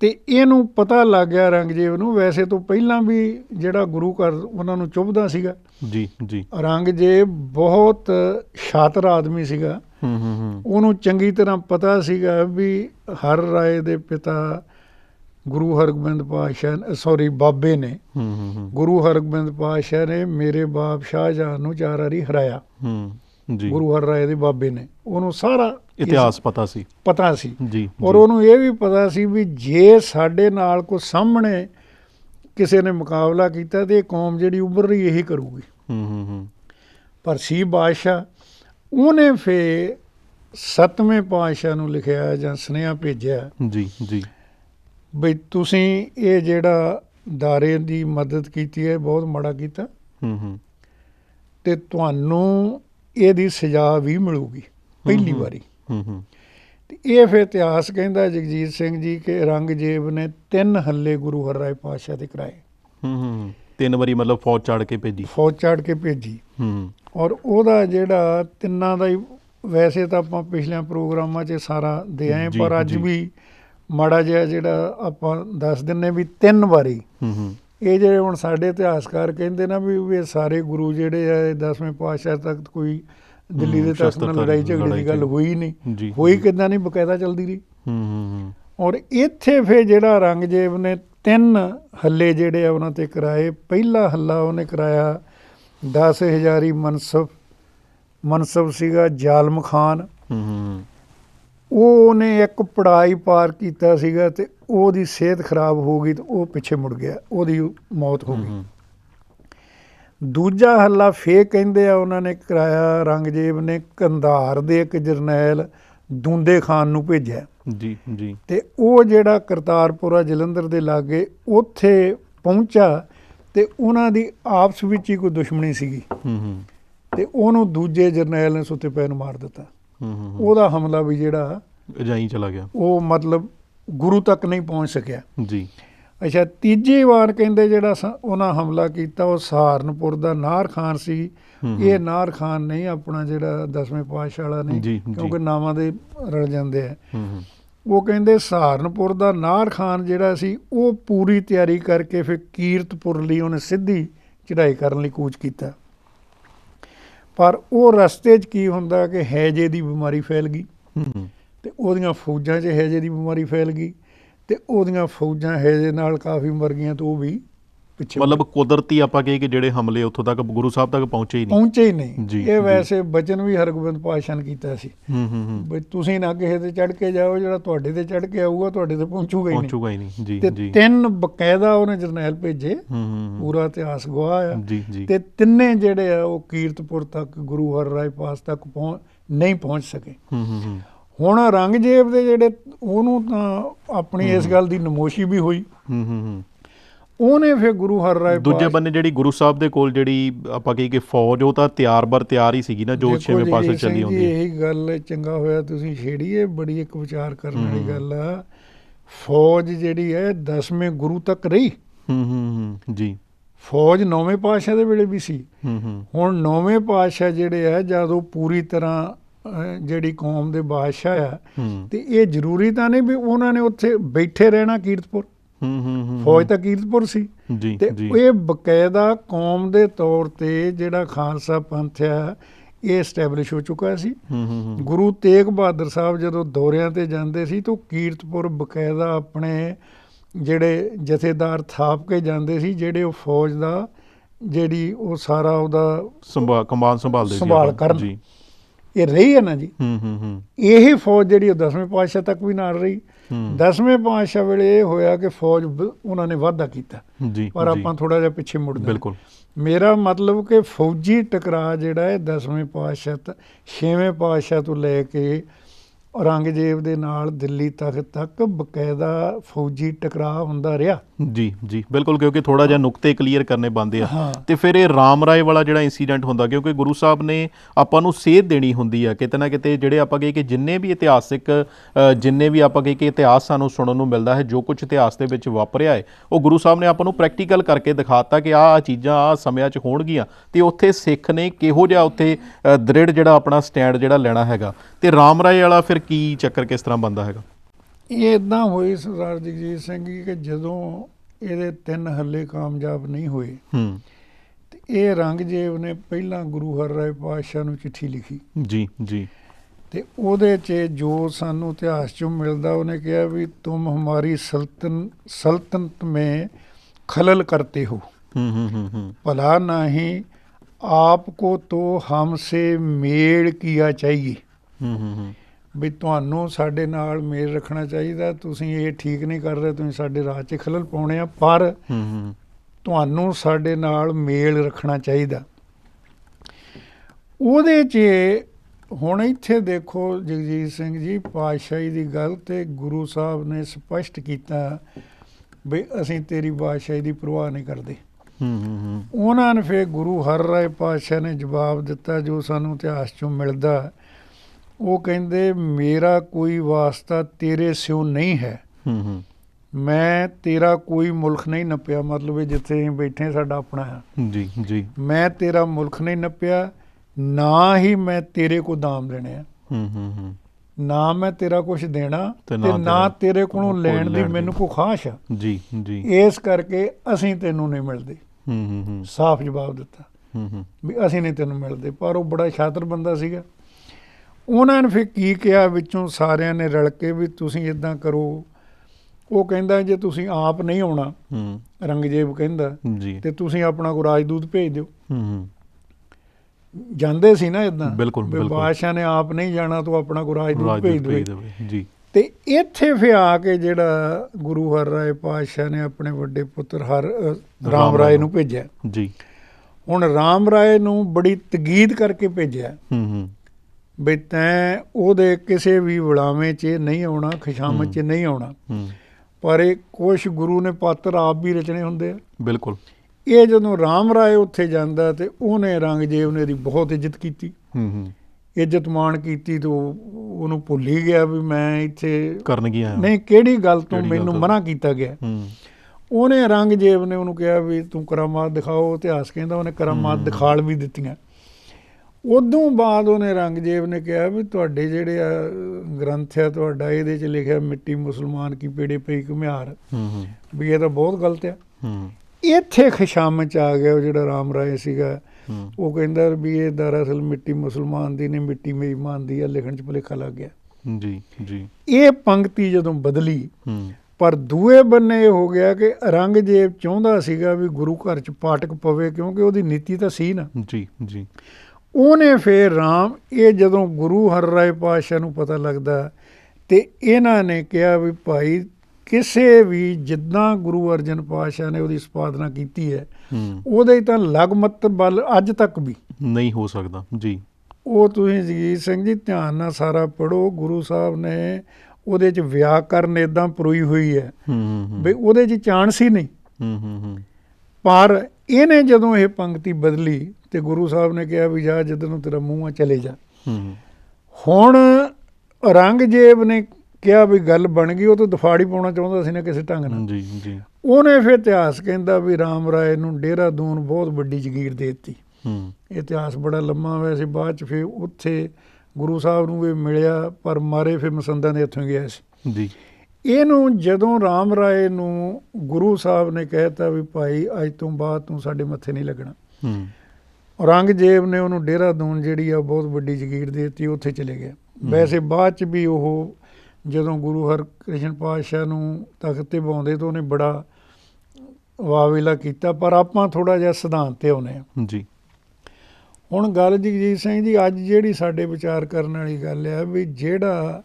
ਤੇ ਇਹਨੂੰ ਪਤਾ ਲੱਗ ਗਿਆ ਔਰੰਗਜ਼ੇਬ ਨੂੰ ਵੈਸੇ ਤੋਂ ਪਹਿਲਾਂ ਵੀ ਜਿਹੜਾ ਗੁਰੂ ਘਰ ਉਹਨਾਂ ਨੂੰ ਚੁੱਭਦਾ ਸੀਗਾ।
ਜੀ ਜੀ।
ਔਰੰਗਜ਼ੇਬ ਬਹੁਤ ਸ਼ਾਤਰ ਆਦਮੀ ਸੀਗਾ।
ਹੂੰ ਹੂੰ ਹੂੰ।
ਉਹਨੂੰ ਚੰਗੀ ਤਰ੍ਹਾਂ ਪਤਾ ਸੀਗਾ ਵੀ ਹਰ ਰਾਏ ਦੇ ਪਿਤਾ ਗੁਰੂ ਹਰਗੋਬਿੰਦ ਪਾਤਸ਼ਾਹ ਸੌਰੀ ਬਾਬੇ ਨੇ।
ਹੂੰ ਹੂੰ ਹੂੰ।
ਗੁਰੂ ਹਰਗੋਬਿੰਦ ਪਾਤਸ਼ਾਹ ਨੇ ਮੇਰੇ ਬਾਪ ਸ਼ਾਹਜਹਾਨ ਨੂੰ ਚਾਰ ਵਾਰੀ ਹਰਾਇਆ।
ਹੂੰ ਜੀ।
ਗੁਰੂ ਹਰ ਰਾਏ ਦੇ ਬਾਬੇ ਨੇ। ਉਹਨੂੰ ਸਾਰਾ
ਇਤਿਹਾਸ ਪਤਾ ਸੀ।
ਪਤਾ ਸੀ।
ਜੀ
ਔਰ। ਉਹਨੂੰ ਇਹ ਵੀ ਪਤਾ ਸੀ ਵੀ ਜੇ ਸਾਡੇ ਨਾਲ ਕੋਈ ਸਾਹਮਣੇ ਕਿਸੇ ਨੇ ਮੁਕਾਬਲਾ ਕੀਤਾ ਤੇ ਇਹ ਕੌਮ ਜਿਹੜੀ ਉੱਭਰ ਰਹੀ ਇਹੀ ਕਰੂਗੀ।
ਹੂੰ ਹੂੰ ਹੂੰ।
ਪਰ ਸੀ ਬਾਦਸ਼ਾਹ ਉਹਨੇ ਫੇ ਸਤਵੇਂ ਪਾਤਸ਼ਾਹ ਨੂੰ ਲਿਖਿਆ ਜਾਂ ਸੁਨੇਹਾ ਭੇਜਿਆ
ਜੀ ਜੀ।
ਵੀ ਤੁਸੀਂ ਇਹ ਜਿਹੜਾ ਦਾਰੇ ਦੀ ਮਦਦ ਕੀਤੀ ਹੈ ਬਹੁਤ ਮਾੜਾ ਕੀਤਾ।
ਹੂੰ ਹੂੰ।
ਤੇ ਤੁਹਾਨੂੰ ਇਹਦੀ ਸਜ਼ਾ ਵੀ ਮਿਲੂਗੀ ਪਹਿਲੀ। ਵਾਰੀ।
ਹੂੰ ਹੂੰ।
ਇਹ ਫਿਰ ਇਤਿਹਾਸ ਕਹਿੰਦਾ ਜਗਜੀਤ ਸਿੰਘ ਜੀ ਕਿ ਰੰਗਜੇਬ ਨੇ ਤਿੰਨ ਹੱਲੇ ਗੁਰੂ ਹਰਰਾਏ ਪਾਤਸ਼ਾਹ ਤੇ ਕਰਾਏ।
ਹੂੰ ਹੂੰ ਤਿੰਨ ਵਾਰੀ ਮਤਲਬ ਫੌਜ ਚੜ ਕੇ ਭੇਜੀ।
ਫੌਜ ਚੜ ਕੇ ਭੇਜੀ।
ਹੂੰ।
ਔਰ ਉਹਦਾ ਜਿਹੜਾ ਤਿੰਨਾਂ ਦਾ ਹੀ ਵੈਸੇ ਤਾਂ ਆਪਾਂ ਪਿਛਲੇ ਪ੍ਰੋਗਰਾਮਾਂ 'ਚ ਸਾਰਾ ਦੇ ਆਏ ਪਰ ਅੱਜ। ਵੀ ਮਾੜਾ ਜਿਹਾ ਜਿਹੜਾ ਆਪਾਂ ਦੱਸ ਦਿੰਨੇ ਵੀ ਤਿੰਨ ਵਾਰੀ।
ਹੂੰ ਹੂੰ।
ਇਹ ਜਿਹੜੇ ਹੁਣ ਸਾਡੇ ਇਤਿਹਾਸਕਾਰ ਕਹਿੰਦੇ ਨਾ ਵੀ ਇਹ ਸਾਰੇ ਗੁਰੂ ਜਿਹੜੇ ਆ ਇਹ 10ਵੇਂ ਪਾਤਸ਼ਾਹ ਤੱਕ ਕੋਈ ਦਿੱਲੀ ਦੇ ਤਖਤ ਨਾਲ ਲੜਾਈ ਝਗੜੇ ਦੀ ਗੱਲ। ਹੋਈ ਨਹੀਂ। ਹੋਈ। ਕਿਦਾਂ ਨਹੀਂ ਬਕਾਇਦਾ ਚੱਲਦੀ ਰਹੀ।
ਹੂੰ ਹੂੰ
ਔਰ ਇੱਥੇ ਫੇ ਜਿਹੜਾ ਔਰੰਗਜ਼ੇਬ ਨੇ ਤਿੰਨ ਹੱਲੇ ਜਿਹੜੇ ਆ ਉਹਨਾਂ ਤੇ ਕਰਾਏ। ਪਹਿਲਾ ਹੱਲਾ ਉਹਨੇ ਕਰਾਇਆ 10000 ਮਨਸਬ। ਮਨਸਬ ਸੀਗਾ ਜ਼ਾਲਮ ਖਾਨ।
ਹੂੰ ਹੂੰ
ਉਹ ਉਹਨੇ ਇੱਕ ਪੜਾਈ ਪਾਰ ਕੀਤਾ ਸੀਗਾ ਤੇ ਉਹਦੀ ਸਿਹਤ ਖਰਾਬ ਹੋ ਗਈ ਤੇ ਉਹ ਪਿੱਛੇ ਮੁੜ ਗਿਆ। ਉਹਦੀ ਮੌਤ ਹੋ
ਹੂੰ
ਗਈ।
ਹੂੰ।
ਦੂਜਾ ਹੱਲਾ ਫੇ ਕਹਿੰਦੇ ਆ ਉਹਨਾਂ ਨੇ ਕਰਾਇਆ ਰੰਗਜੇਬ ਨੇ ਕੰਧਾਰ ਦੇ ਇੱਕ ਜਰਨੈਲ ਦੂੰਦੇ ਖਾਨ ਨੂੰ ਭੇਜਿਆ।
ਜੀ ਜੀ।
ਤੇ ਉਹ ਜਿਹੜਾ ਕਰਤਾਰਪੁਰਾ ਜਲੰਧਰ ਦੇ ਲਾਗੇ ਉੱਥੇ ਪਹੁੰਚਾ ਤੇ ਉਹਨਾਂ ਦੀ ਆਪਸ ਵਿੱਚ ਹੀ ਕੋਈ ਦੁਸ਼ਮਣੀ ਸੀਗੀ।
ਹੂੰ ਹੂੰ।
ਤੇ ਉਹਨੂੰ ਦੂਜੇ ਜਰਨੈਲ ਨੇ ਸੁੱਤੇ ਪੈ ਨੂੰ ਮਾਰ ਦਿੱਤਾ।
ਹੂੰ ਹੂੰ
ਉਹਦਾ ਹਮਲਾ ਵੀ ਜਿਹੜਾ
ਅਜਾਈ ਚਲਾ ਗਿਆ।
ਉਹ ਮਤਲਬ ਗੁਰੂ ਤੱਕ ਨਹੀਂ ਪਹੁੰਚ ਸਕਿਆ।
ਜੀ।
ਅੱਛਾ ਤੀਜੀ ਵਾਰ ਕਹਿੰਦੇ ਜਿਹੜਾ ਉਹਨਾਂ ਹਮਲਾ ਕੀਤਾ ਉਹ ਸਹਾਰਨਪੁਰ ਦਾ ਨਾਰ ਖਾਨ ਸੀ। ਇਹ ਨਾਰ ਖਾਨ ਨਹੀਂ ਆਪਣਾ ਜਿਹੜਾ ਦਸਵੇਂ ਪਾਤਸ਼ਾਹ ਵਾਲਾ ਨਹੀਂ। ਕਿਉਂਕਿ ਨਾਵਾਂ ਦੇ ਰਲ ਜਾਂਦੇ ਆ। ਉਹ ਕਹਿੰਦੇ ਸਹਾਰਨਪੁਰ ਦਾ ਨਾਰ ਖਾਨ ਜਿਹੜਾ ਸੀ ਉਹ ਪੂਰੀ ਤਿਆਰੀ ਕਰਕੇ ਫਿਰ ਕੀਰਤਪੁਰ ਲਈ ਉਹਨੇ ਸਿੱਧੀ ਚੜ੍ਹਾਈ ਕਰਨ ਲਈ ਕੂਚ ਕੀਤਾ। ਪਰ ਉਹ ਰਸਤੇ 'ਚ ਕੀ ਹੁੰਦਾ ਕਿ ਹੈਜੇ ਦੀ ਬਿਮਾਰੀ ਫੈਲ ਗਈ। ਤੇ ਉਹਦੀਆਂ ਫੌਜਾਂ 'ਚ ਹੈਜੇ ਦੀ ਬਿਮਾਰੀ ਫੈਲ ਗਈ। ਤੇ ਉਹਦੀਆਂ ਫੌਜਾਂ ਹੈਜੇ ਨਾਲ ਕਾਫੀ ਮਰ ਗਈਆਂ ਤੇ ਉਹ ਵੀ ਪਿੱਛੇ
ਮਤਲਬ ਕੁਦਰਤੀ ਆਪਾਂ ਕਹੇ ਕਿ ਜਿਹੜੇ ਹਮਲੇ ਉੱਥੋਂ ਤੱਕ ਗੁਰੂ ਸਾਹਿਬ ਤੱਕ ਪਹੁੰਚੇ ਹੀ ਨਹੀਂ।
ਪਹੁੰਚੇ ਹੀ ਨਹੀਂ। ਇਹ। ਵੈਸੇ ਬਚਨ ਵੀ ਹਰਗੋਬਿੰਦ ਪਾਤਸ਼ਾਹ ਨੇ ਕੀਤਾ ਸੀ।
ਹੂੰ ਹੂੰ
ਵੀ ਤੁਸੀਂ ਨਾ ਕਿਸੇ ਤੇ ਚੜ ਕੇ ਜਾਓ ਜਿਹੜਾ ਤੁਹਾਡੇ ਤੇ ਚੜ ਕੇ ਆਊਗਾ ਤੁਹਾਡੇ ਤੇ ਪਹੁੰਚੂਗਾ ਹੀ ਨਹੀਂ।
ਪਹੁੰਚੂਗਾ ਹੀ ਨਹੀਂ। ਜੀ
ਤੇ
ਜੀ।
ਤਿੰਨ ਬਕਾਇਦਾ ਉਹਨੇ ਜਰਨੈਲ ਭੇਜੇ।
ਹੂੰ ਹੂੰ ਹੂੰ।
ਪੂਰਾ ਇਤਿਹਾਸ ਗਵਾਹ ਆ।
ਜੀ ਜੀ।
ਤੇ ਤਿੰਨੇ ਜਿਹੜੇ ਆ ਉਹ ਕੀਰਤਪੁਰ ਤੱਕ ਗੁਰੂ ਹਰਰਾਏ ਪਾਸ ਤੱਕ ਪਹੁੰਚ ਨਹੀਂ ਪਹੁੰਚ ਸਕੇ।
ਹੂੰ ਹੂੰ।
ਹੁਣ ਔਰੰਗਜ਼ੇਬ ਦੇ ਜਿਹੜੇ ਉਹਨੂੰ ਤਾਂ ਆਪਣੀ ਇਸ ਗੱਲ ਦੀ ਨਮੋਸ਼ੀ ਵੀ ਹੋਈ।
ਹੂੰ ਹੂੰ ਹੂੰ।
ਉਹਨੇ ਫਿਰ ਗੁਰੂ ਹਰਰਾਏ
ਦੂਜੇ
ਪਾਤਸ਼ਾਹ-
ਬੰਨੇ ਜਿਹੜੀ ਗੁਰੂ ਸਾਹਿਬ ਦੇ ਕੋਲ ਜਿਹੜੀ ਆਪਾਂ ਕਹੀ ਕਿ ਫੌਜ ਉਹ ਤਾਂ ਤਿਆਰ ਬਰ ਤਿਆਰ ਹੀ ਸੀਗੀ ਨਾ ਜੋ ਛੇਵੇਂ ਪਾਸੇ ਚੱਲੀ ਹੁੰਦੀ ਹੈ।
ਇਹੀ ਗੱਲ ਚੰਗਾ ਹੋਇਆ ਤੁਸੀਂ ਛੇੜੀ ਇਹ ਬੜੀ ਇੱਕ ਵਿਚਾਰ ਕਰਨ ਵਾਲੀ ਗੱਲ ਆ। ਫੌਜ ਜਿਹੜੀ ਹੈ 10ਵੇਂ ਗੁਰੂ ਤੱਕ ਰਹੀ।
ਹੂੰ ਹੂੰ ਹੂੰ ਜੀ।
ਫੌਜ ਨੌਵੇਂ ਪਾਤਸ਼ਾਹ ਦੇ ਵੇਲੇ ਵੀ ਸੀ।
ਹੂੰ ਹੂੰ।
ਹੁਣ ਨੌਵੇਂ ਪਾਤਸ਼ਾਹ ਜਿਹੜੇ ਆ ਜਦੋਂ ਪੂਰੀ ਤਰ੍ਹਾਂ ਜਿਹੜੀ ਕੌਮ ਦੇ ਬਾਦਸ਼ਾਹ ਆ ਤੇ ਇਹ ਜ਼ਰੂਰੀ ਤਾਂ ਨਹੀਂ ਵੀ ਉਹਨਾਂ ਨੇ ਉੱਥੇ ਬੈਠੇ ਰਹਿਣਾ ਕੀਰਤਪੁਰ।
ਹੂੰ ਹੂੰ ਹੂੰ
ਫੌਜ ਤਾਂ ਕੀਰਤਪੁਰ ਸੀ। ਤੇ ਇਹ ਬਕਾਇਦਾ ਕੌਮ ਦੇ ਤੌਰ ਤੇ ਜਿਹੜਾ ਖਾਲਸਾ ਪੰਥ ਆ ਇਹ ਐਸਟੈਬਲਿਸ਼ ਹੋ ਚੁੱਕਾ ਸੀ।
ਹੂੰ ਹੂੰ ਹੂੰ।
ਗੁਰੂ ਤੇਗ ਬਹਾਦਰ ਸਾਹਿਬ ਜਦੋਂ ਦੌਰਿਆਂ ਤੇ ਜਾਂਦੇ ਸੀ ਤਾਂ ਕੀਰਤਪੁਰ ਬਕਾਇਦਾ ਆਪਣੇ ਜਿਹੜੇ ਜਥੇਦਾਰ ਥਾਪ ਕੇ ਜਾਂਦੇ ਸੀ ਜਿਹੜੇ ਉਹ ਫੌਜ ਦਾ ਜਿਹੜੀ ਉਹ ਸਾਰਾ ਉਹਦਾ
ਸੰਭਾਲ ਕਮਾਨ ਸੰਭਾਲਦੇ ਸੀ
ਸੰਭਾਲ। ਕਰਨ।
ਜੀ।
ਇਹ ਰਹੀ ਹੈ ਨਾ ਜੀ।
ਹੂੰ ਹੂੰ ਹੂੰ।
ਇਹ ਫੌਜ ਜਿਹੜੀ ਉਹ 10ਵੇਂ ਪਾਤਸ਼ਾਹ ਤੱਕ ਵੀ ਨਾਲ ਰਹੀ।
ਹੂੰ।
10ਵੇਂ ਪਾਤਸ਼ਾਹ ਵੇਲੇ ਇਹ ਹੋਇਆ ਕਿ ਫੌਜ ਉਹਨਾਂ ਨੇ ਵਾਧਾ ਕੀਤਾ।
ਜੀ
ਪਰ ਆਪਾਂ ਥੋੜਾ ਜਿਹਾ ਪਿੱਛੇ ਮੁੜਦੇ ਹਾਂ।
ਬਿਲਕੁਲ।
ਮੇਰਾ ਮਤਲਬ ਕਿ ਫੌਜੀ ਟਕਰਾਅ ਜਿਹੜਾ ਹੈ 10ਵੇਂ ਪਾਤਸ਼ਾਹ ਤ 6ਵੇਂ ਪਾਤਸ਼ਾਹ ਤੋਂ ਲੈ ਕੇ ਔਰੰਗਜ਼ੇਬ ਦੇ ਨਾਲ ਦਿੱਲੀ ਤਖਤ ਤੱਕ ਬਕਾਇਦਾ ਫੌਜੀ ਟਕਰਾਅ ਹੁੰਦਾ ਰਿਹਾ।
ਜੀ ਜੀ ਬਿਲਕੁਲ ਕਿਉਂਕਿ ਥੋੜਾ ਜਿਹਾ ਨੁਕਤੇ ਕਲੀਅਰ ਕਰਨੇ ਬੰਦੇ ਆ। ਤੇ ਫਿਰ ਇਹ ਰਾਮ ਰਾਏ ਵਾਲਾ ਜਿਹੜਾ ਇਨਸੀਡੈਂਟ ਹੁੰਦਾ ਕਿਉਂਕਿ ਗੁਰੂ ਸਾਹਿਬ ਨੇ ਆਪਾਂ ਨੂੰ ਸੇਧ ਦੇਣੀ ਹੁੰਦੀ ਆ ਕਿਤੇ ਨਾ ਕਿਤੇ ਜਿਹੜੇ ਆਪਾਂ ਕਹੇ ਕਿ ਜਿੰਨੇ ਵੀ ਇਤਿਹਾਸਿਕ ਜਿੰਨੇ ਵੀ ਆਪਾਂ ਕਹੇ ਕਿ ਇਤਿਹਾਸ ਸਾਨੂੰ ਸੁਣਨ ਨੂੰ ਮਿਲਦਾ ਹੈ ਜੋ ਕੁਝ ਇਤਿਹਾਸ ਦੇ ਵਿੱਚ ਵਾਪਰਿਆ ਹੈ ਉਹ ਗੁਰੂ ਸਾਹਿਬ ਨੇ ਆਪਾਂ ਨੂੰ ਪ੍ਰੈਕਟੀਕਲ ਕਰਕੇ ਦਿਖਾਤਾ ਕਿ ਆਹ ਚੀਜ਼ਾਂ ਆ ਸਮਿਆਂ 'ਚ ਹੋਣਗੀਆਂ। ਤੇ ਉੱਥੇ ਸਿੱਖ ਨੇ ਕਿਹੋ ਜਿਹਾ ਉੱਥੇ ਦ੍ਰਿੜ ਜਿਹੜਾ ਆਪਣਾ ਸਟੈਂਡ ਜਿਹੜਾ ਲੈਣਾ ਹੈਗਾ। ਤੇ ਰਾਮ ਰਾਏ ਵਾਲਾ ਫਿਰ ਕੀ ਚੱਕਰ ਕਿਸ ਤਰ੍ਹਾਂ ਬੰਦਾ ਹੈਗਾ?
ਇਹ ਇਦਾਂ ਹੋਈ ਸਰਦਾਰ ਜਗਜੀਤ ਸਿੰਘ ਜੀ ਕਿ ਜਦੋਂ ਇਹਦੇ ਤਿੰਨ ਹੱਲੇ ਕਾਮਯਾਬ ਨਹੀਂ ਹੋਏ
ਹੂੰ।
ਤੇ ਇਹ ਰੰਗਜੀਤ ਨੇ ਪਹਿਲਾਂ ਗੁਰੂ ਹਰ ਰਾਏ ਪਾਤਸ਼ਾਹ ਨੂੰ ਚਿੱਠੀ ਲਿਖੀ।
ਜੀ ਜੀ।
ਤੇ ਉਹਦੇ 'ਚ ਜੋ ਸਾਨੂੰ ਇਤਿਹਾਸ 'ਚੋਂ ਮਿਲਦਾ ਉਹਨੇ ਕਿਹਾ ਵੀ ਤੂੰ ਹਮਾਰੀ ਸਲਤਨ ਸਲਤਨਤ ਮੇ ਖਲਲ ਕਰਤੇ
ਹੋ। ਹੂੰ ਹੂੰ ਹੂੰ
ਭਲਾ ਨਹੀਂ ਆਪਕੋ ਤੋ ਹਮਸੇ ਮੇਲ ਕੀਆ ਚਾਹੀਏ।
ਹੂੰ ਹੂੰ।
ਵੀ ਤੁਹਾਨੂੰ ਸਾਡੇ ਨਾਲ ਮੇਲ ਰੱਖਣਾ ਚਾਹੀਦਾ ਤੁਸੀਂ ਇਹ ਠੀਕ ਨਹੀਂ ਕਰ ਰਹੇ ਤੁਸੀਂ ਸਾਡੇ ਰਾਹ 'ਚ ਖਲਲ ਪਾਉਣੇ ਆ ਪਰ
ਹੂੰ ਹੂੰ।
ਤੁਹਾਨੂੰ ਸਾਡੇ ਨਾਲ ਮੇਲ ਰੱਖਣਾ ਚਾਹੀਦਾ। ਉਹਦੇ 'ਚ ਹੁਣ ਇੱਥੇ ਦੇਖੋ ਜਗਜੀਤ ਸਿੰਘ ਜੀ ਪਾਤਸ਼ਾਹੀ ਦੀ ਗੱਲ ਤੇ ਗੁਰੂ ਸਾਹਿਬ ਨੇ ਸਪਸ਼ਟ ਕੀਤਾ ਵੀ ਅਸੀਂ ਤੇਰੀ ਬਾਦਸ਼ਾਹੀ ਦੀ ਪਰਵਾਹ ਨਹੀਂ ਕਰਦੇ।
ਹੂੰ ਹੂੰ।
ਉਹਨਾਂ ਨੇ ਫਿਰ ਗੁਰੂ ਹਰਰਾਏ ਪਾਤਸ਼ਾਹ ਨੇ ਜਵਾਬ ਦਿੱਤਾ ਜੋ ਸਾਨੂੰ ਇਤਿਹਾਸ ਚੋਂ ਮਿਲਦਾ ਉਹ ਕਹਿੰਦੇ ਮੇਰਾ ਕੋਈ ਵਾਸਤਾ ਤੇਰੇ ਸਿਓ ਨਹੀਂ ਹੈ।
ਹੂੰ ਹੂੰ।
ਮੈਂ ਤੇਰਾ ਕੋਈ ਮੁਲਕ ਨਹੀਂ ਨੱਪਿਆ। ਮਤਲਬ ਇਹ ਜਿੱਥੇ ਅਸੀਂ ਬੈਠੇ ਸਾਡਾ ਆਪਣਾ ਆ
ਜੀ ਜੀ।
ਮੈਂ ਤੇਰਾ ਮੁਲਕ ਨਹੀਂ ਨੱਪਿਆ ਨਾ ਹੀ ਮੈਂ ਤੇਰੇ ਕੋ ਦਾਮ ਲੈਣੇ ਆ।
ਹੂੰ ਹੂੰ ਹੂੰ।
ਨਾ ਮੈਂ ਤੇਰਾ ਕੁਝ ਦੇਣਾ
ਤੇ ਨਾ ਤੇਰਾ
ਕੋਲੋਂ ਲੈਣ ਦੀ। ਮੈਨੂੰ ਕੋ ਖਾਸ਼ ਆ।
ਜੀ ਜੀ।
ਇਸ ਕਰਕੇ ਅਸੀਂ ਤੈਨੂੰ ਨਹੀਂ ਮਿਲਦੇ।
ਹੂੰ ਹੂੰ ਹੂੰ।
ਸਾਫ਼ ਜਵਾਬ ਦਿੱਤਾ
ਹੂੰ ਹੂੰ।
ਵੀ ਅਸੀਂ ਨਹੀਂ ਤੈਨੂੰ ਮਿਲਦੇ। ਪਰ ਉਹ ਬੜਾ ਸ਼ਾਤਰ ਬੰਦਾ ਸੀਗਾ। ਉਹਨਾਂ ਨੇ ਫਿਰ ਕੀ ਕਿਹਾ ਵਿੱਚੋਂ ਸਾਰਿਆਂ ਨੇ ਰਲ ਕੇ ਵੀ ਤੁਸੀਂ ਇਦਾਂ ਕਰੋ। ਉਹ ਕਹਿੰਦਾ ਜੇ ਤੁਸੀਂ ਆਪ ਨਹੀਂ ਆਉਣਾ
ਹੂੰ।
ਰੰਗਜੇਬ ਕਹਿੰਦਾ ਤੇ ਤੁਸੀਂ ਆਪਣਾ ਕੋ ਰਾਜਦੂਤ ਭੇਜ ਦਿਓ।
ਹੂੰ ਹੂੰ।
ਜਾਂਦੇ ਸੀ ਨਾ ਇਦਾਂ
ਬਿਲਕੁਲ, ਬਿਲਕੁਲ।
ਬਾਦਸ਼ਾਹ ਨੇ ਆਪ ਨਹੀਂ ਜਾਣਾ ਤੂੰ ਆਪਣਾ ਕੋ ਰਾਜਦੂਤ ਭੇਜ
ਭੇਜ
ਦੇ
ਦੇਵੇ ਜੀ।
ਤੇ ਇੱਥੇ ਫਿਰ ਆ ਕੇ ਜਿਹੜਾ ਗੁਰੂ ਹਰਰਾਏ ਪਾਤਸ਼ਾਹ ਨੇ ਆਪਣੇ ਵੱਡੇ ਪੁੱਤਰ ਹਰ
ਰਾਮ
ਰਾਏ
ਰਾਏ
ਨੂੰ। ਭੇਜਿਆ।
ਜੀ।
ਹੁਣ ਰਾਮ ਰਾਏ ਨੂੰ ਬੜੀ ਤਕੀਦ ਕਰਕੇ ਭੇਜਿਆ।
ਹੂੰ ਹੂੰ।
ਵੀ ਤੈਂ ਉਹਦੇ ਕਿਸੇ ਵੀ ਵਲਾਵੇਂ 'ਚ ਨਹੀਂ ਆਉਣਾ ਖਸ਼ਾਮਤ 'ਚ ਨਹੀਂ ਆਉਣਾ। ਪਰ ਇਹ ਕੁਛ ਗੁਰੂ ਨੇ ਪਾਤਰ ਆਪ ਵੀ ਰਚਣੇ ਹੁੰਦੇ ਆ।
ਬਿਲਕੁਲ।
ਇਹ ਜਦੋਂ ਰਾਮ ਰਾਏ ਉੱਥੇ ਜਾਂਦਾ ਤੇ ਉਹਨੇ ਰੰਗਜੇਬ ਨੇ ਦੀ ਬਹੁਤ ਇੱਜ਼ਤ ਕੀਤੀ।
ਹੂੰ ਹੂੰ।
ਇੱਜ਼ਤ ਮਾਣ ਕੀਤੀ ਤੇ ਉਹ- ਉਹਨੂੰ ਭੁੱਲ ਹੀ ਗਿਆ ਵੀ ਮੈਂ ਇੱਥੇ
ਕਰਨ ਗਿਆ
ਨਹੀਂ ਕਿਹੜੀ ਗੱਲ ਤੋਂ ਮੈਨੂੰ? ਮਨਾ ਕੀਤਾ ਗਿਆ?
ਹੂੰ।
ਉਹਨੇ ਰੰਗਜੇਬ ਨੇ ਉਹਨੂੰ ਕਿਹਾ ਵੀ ਤੂੰ ਕਰਾਮਾਤ ਦਿਖਾਓ ਇਤਿਹਾਸ ਕਹਿੰਦਾ ਉਹਨੇ ਕਰਾਮਾਤ। ਦਿਖਾਲ ਵੀ ਦਿੱਤੀਆਂ। ਉਦੋਂ ਬਾਅਦ ਉਹਨੇ ਰੰਗਜੇਬ ਨੇ ਕਿਹਾ ਵੀ ਤੁਹਾਡੇ ਜਿਹੜੇ ਆ ਗ੍ਰੰਥ ਆ ਤੁਹਾਡਾ ਇਹਦੇ 'ਚ ਲਿਖਿਆ ਮਿੱਟੀ ਮੁਸਲਮਾਨ ਕੀ ਪੇੜੇ ਪਈ ਘੁਮਿਆਰ।
ਹੂੰ ਹੂੰ।
ਵੀ ਇਹ ਤਾਂ ਬਹੁਤ ਗਲਤ ਆ।
ਹੂੰ।
ਇੱਥੇ ਖਸ਼ਾਮ ਚ ਆ ਗਿਆ ਉਹ ਜਿਹੜਾ ਰਾਮ ਰਾਏ ਸੀਗਾ। ਉਹ ਕਹਿੰਦਾ ਵੀ ਇਹ ਦਰਅਸਲ ਮਿੱਟੀ ਮੁਸਲਮਾਨ ਦੀ ਨਹੀਂ ਮਿੱਟੀ ਮੇਜ਼ਬਾਨ ਦੀ ਆ ਲਿਖਣ ਚ ਭੁਲੇਖਾ ਲੱਗ ਗਿਆ।
ਜੀ ਜੀ।
ਇਹ ਪੰਕਤੀ ਜਦੋਂ ਬਦਲੀ
ਹੂੰ।
ਪਰ ਦੂਏ ਬੰਨੇ ਇਹ ਹੋ ਗਿਆ ਕਿ ਔਰੰਗਜ਼ੇਬ ਚਾਹੁੰਦਾ ਸੀਗਾ ਵੀ ਗੁਰੂ ਘਰ ਚ ਪਾਟਕ ਪਵੇ ਕਿਉਂਕਿ ਉਹਦੀ ਨੀਤੀ ਤਾਂ ਸੀ ਨਾ।
ਜੀ ਜੀ।
ਉਹਨੇ ਫੇਰ ਰਾਮ ਇਹ ਜਦੋਂ ਗੁਰੂ ਹਰਰਾਏ ਪਾਤਸ਼ਾਹ ਨੂੰ ਪਤਾ ਲੱਗਦਾ ਤੇ ਇਹਨਾਂ ਨੇ ਕਿਹਾ ਵੀ ਭਾਈ ਕਿਸੇ ਵੀ ਜਿੱਦਾਂ ਗੁਰੂ ਅਰਜਨ ਪਾਤਸ਼ਾਹ ਨੇ ਉਹਦੀ ਸੰਪਾਦਨਾ ਕੀਤੀ ਹੈ ਉਹਦੇ ਤਾਂ ਲਗਮਤ ਬਲ ਅੱਜ ਤੱਕ ਵੀ।
ਨਹੀਂ ਹੋ ਸਕਦਾ ਜੀ।
ਉਹ ਤੁਸੀਂ ਜਗਜੀਤ ਸਿੰਘ ਜੀ ਧਿਆਨ ਨਾਲ ਸਾਰਾ ਪੜੋ ਗੁਰੂ ਸਾਹਿਬ ਨੇ ਉਹਦੇ ਚ ਵਿਆਕਰਨ ਇਦਾਂ ਪਰੋਈ ਹੋਈ ਹੈ
ਹੂੰ ਹੂੰ ਹੂੰ।
ਵੀ ਉਹਦੇ ਚ ਚਾਂਸ ਹੀ ਨਹੀਂ।
ਹੂੰ ਹੂੰ ਹੂੰ।
ਪਰ ਇਹਨੇ ਜਦੋਂ ਇਹ ਪੰਕਤੀ ਬਦਲੀ ਤੇ ਗੁਰੂ ਸਾਹਿਬ ਨੇ ਕਿਹਾ ਵੀ ਜਾ ਨੂੰ ਤੇਰਾ ਮੂੰਹ ਆ ਚਲੇ ਜਾ। ਹੁਣ ਔਰੰਗਜ਼ੇਬ ਨੇ ਕਿਹਾ ਵੀ ਗੱਲ ਬਣ ਗਈ ਉਹ ਤਾਂ ਦਫਾੜੀ ਪਾਉਣਾ ਚਾਹੁੰਦਾ ਸੀ ਨਾ ਕਿਸੇ ਢੰਗ ਨਾਲ।
ਜੀ ਜੀ।
ਉਹਨੇ ਫਿਰ ਇਤਿਹਾਸ ਕਹਿੰਦਾ ਵੀ ਰਾਮ ਰਾਏ ਨੂੰ ਡੇਰਾਦੂਨ ਬਹੁਤ ਵੱਡੀ ਜ਼ਗੀਰ ਦੇ ਦਿੱਤੀ।
ਹੂੰ।
ਇਤਿਹਾਸ ਬੜਾ ਲੰਮਾ ਹੋਇਆ ਸੀ ਬਾਅਦ ਚ ਫਿਰ ਉੱਥੇ ਗੁਰੂ ਸਾਹਿਬ ਨੂੰ ਵੀ ਮਿਲਿਆ ਪਰ ਮਾਰੇ ਫਿਰ ਮਸੰਦਾਂ ਦੇ ਹੱਥੋਂ ਗਿਆ ਸੀ।
ਜੀ।
ਇਹਨੂੰ ਜਦੋਂ ਰਾਮ ਰਾਏ ਨੂੰ ਗੁਰੂ ਸਾਹਿਬ ਨੇ ਕਹਿਤਾ ਵੀ ਭਾਈ ਅੱਜ ਤੋਂ ਬਾਅਦ ਤੂੰ ਸਾਡੇ ਮੱਥੇ ਨਹੀਂ ਲੱਗਣਾ।
ਹੂੰ।
ਔਰੰਗਜ਼ੇਬ ਨੇ ਉਹਨੂੰ ਡੇਰਾਦੂਨ ਜਿਹੜੀ ਆ ਬਹੁਤ ਵੱਡੀ ਜ਼ਗੀਰ ਦੇ ਦਿੱਤੀ ਉੱਥੇ ਚਲੇ ਗਿਆ। ਵੈਸੇ ਬਾਅਦ ਚ ਵੀ ਉਹ ਜਦੋਂ ਗੁਰੂ ਹਰਕ੍ਰਿਸ਼ਨ ਪਾਤਸ਼ਾਹ ਨੂੰ ਤਖਤ ਤੇ ਬਾਉਂਦੇ ਤਾਂ ਉਹਨੇ ਬੜਾ ਵਾਵੇਲਾ ਕੀਤਾ ਪਰ ਆਪਾਂ ਥੋੜਾ ਜਿਹਾ ਸਿਧਾਂਤ ਤੇ ਆਉਨੇ ਆ
ਜੀ।
ਹੁਣ ਗੱਲ ਜਗਜੀਤ ਸਿੰਘ ਜੀ ਅੱਜ ਜਿਹੜੀ ਸਾਡੇ ਵਿਚਾਰ ਕਰਨ ਵਾਲੀ ਗੱਲ ਆ ਵੀ ਜਿਹੜਾ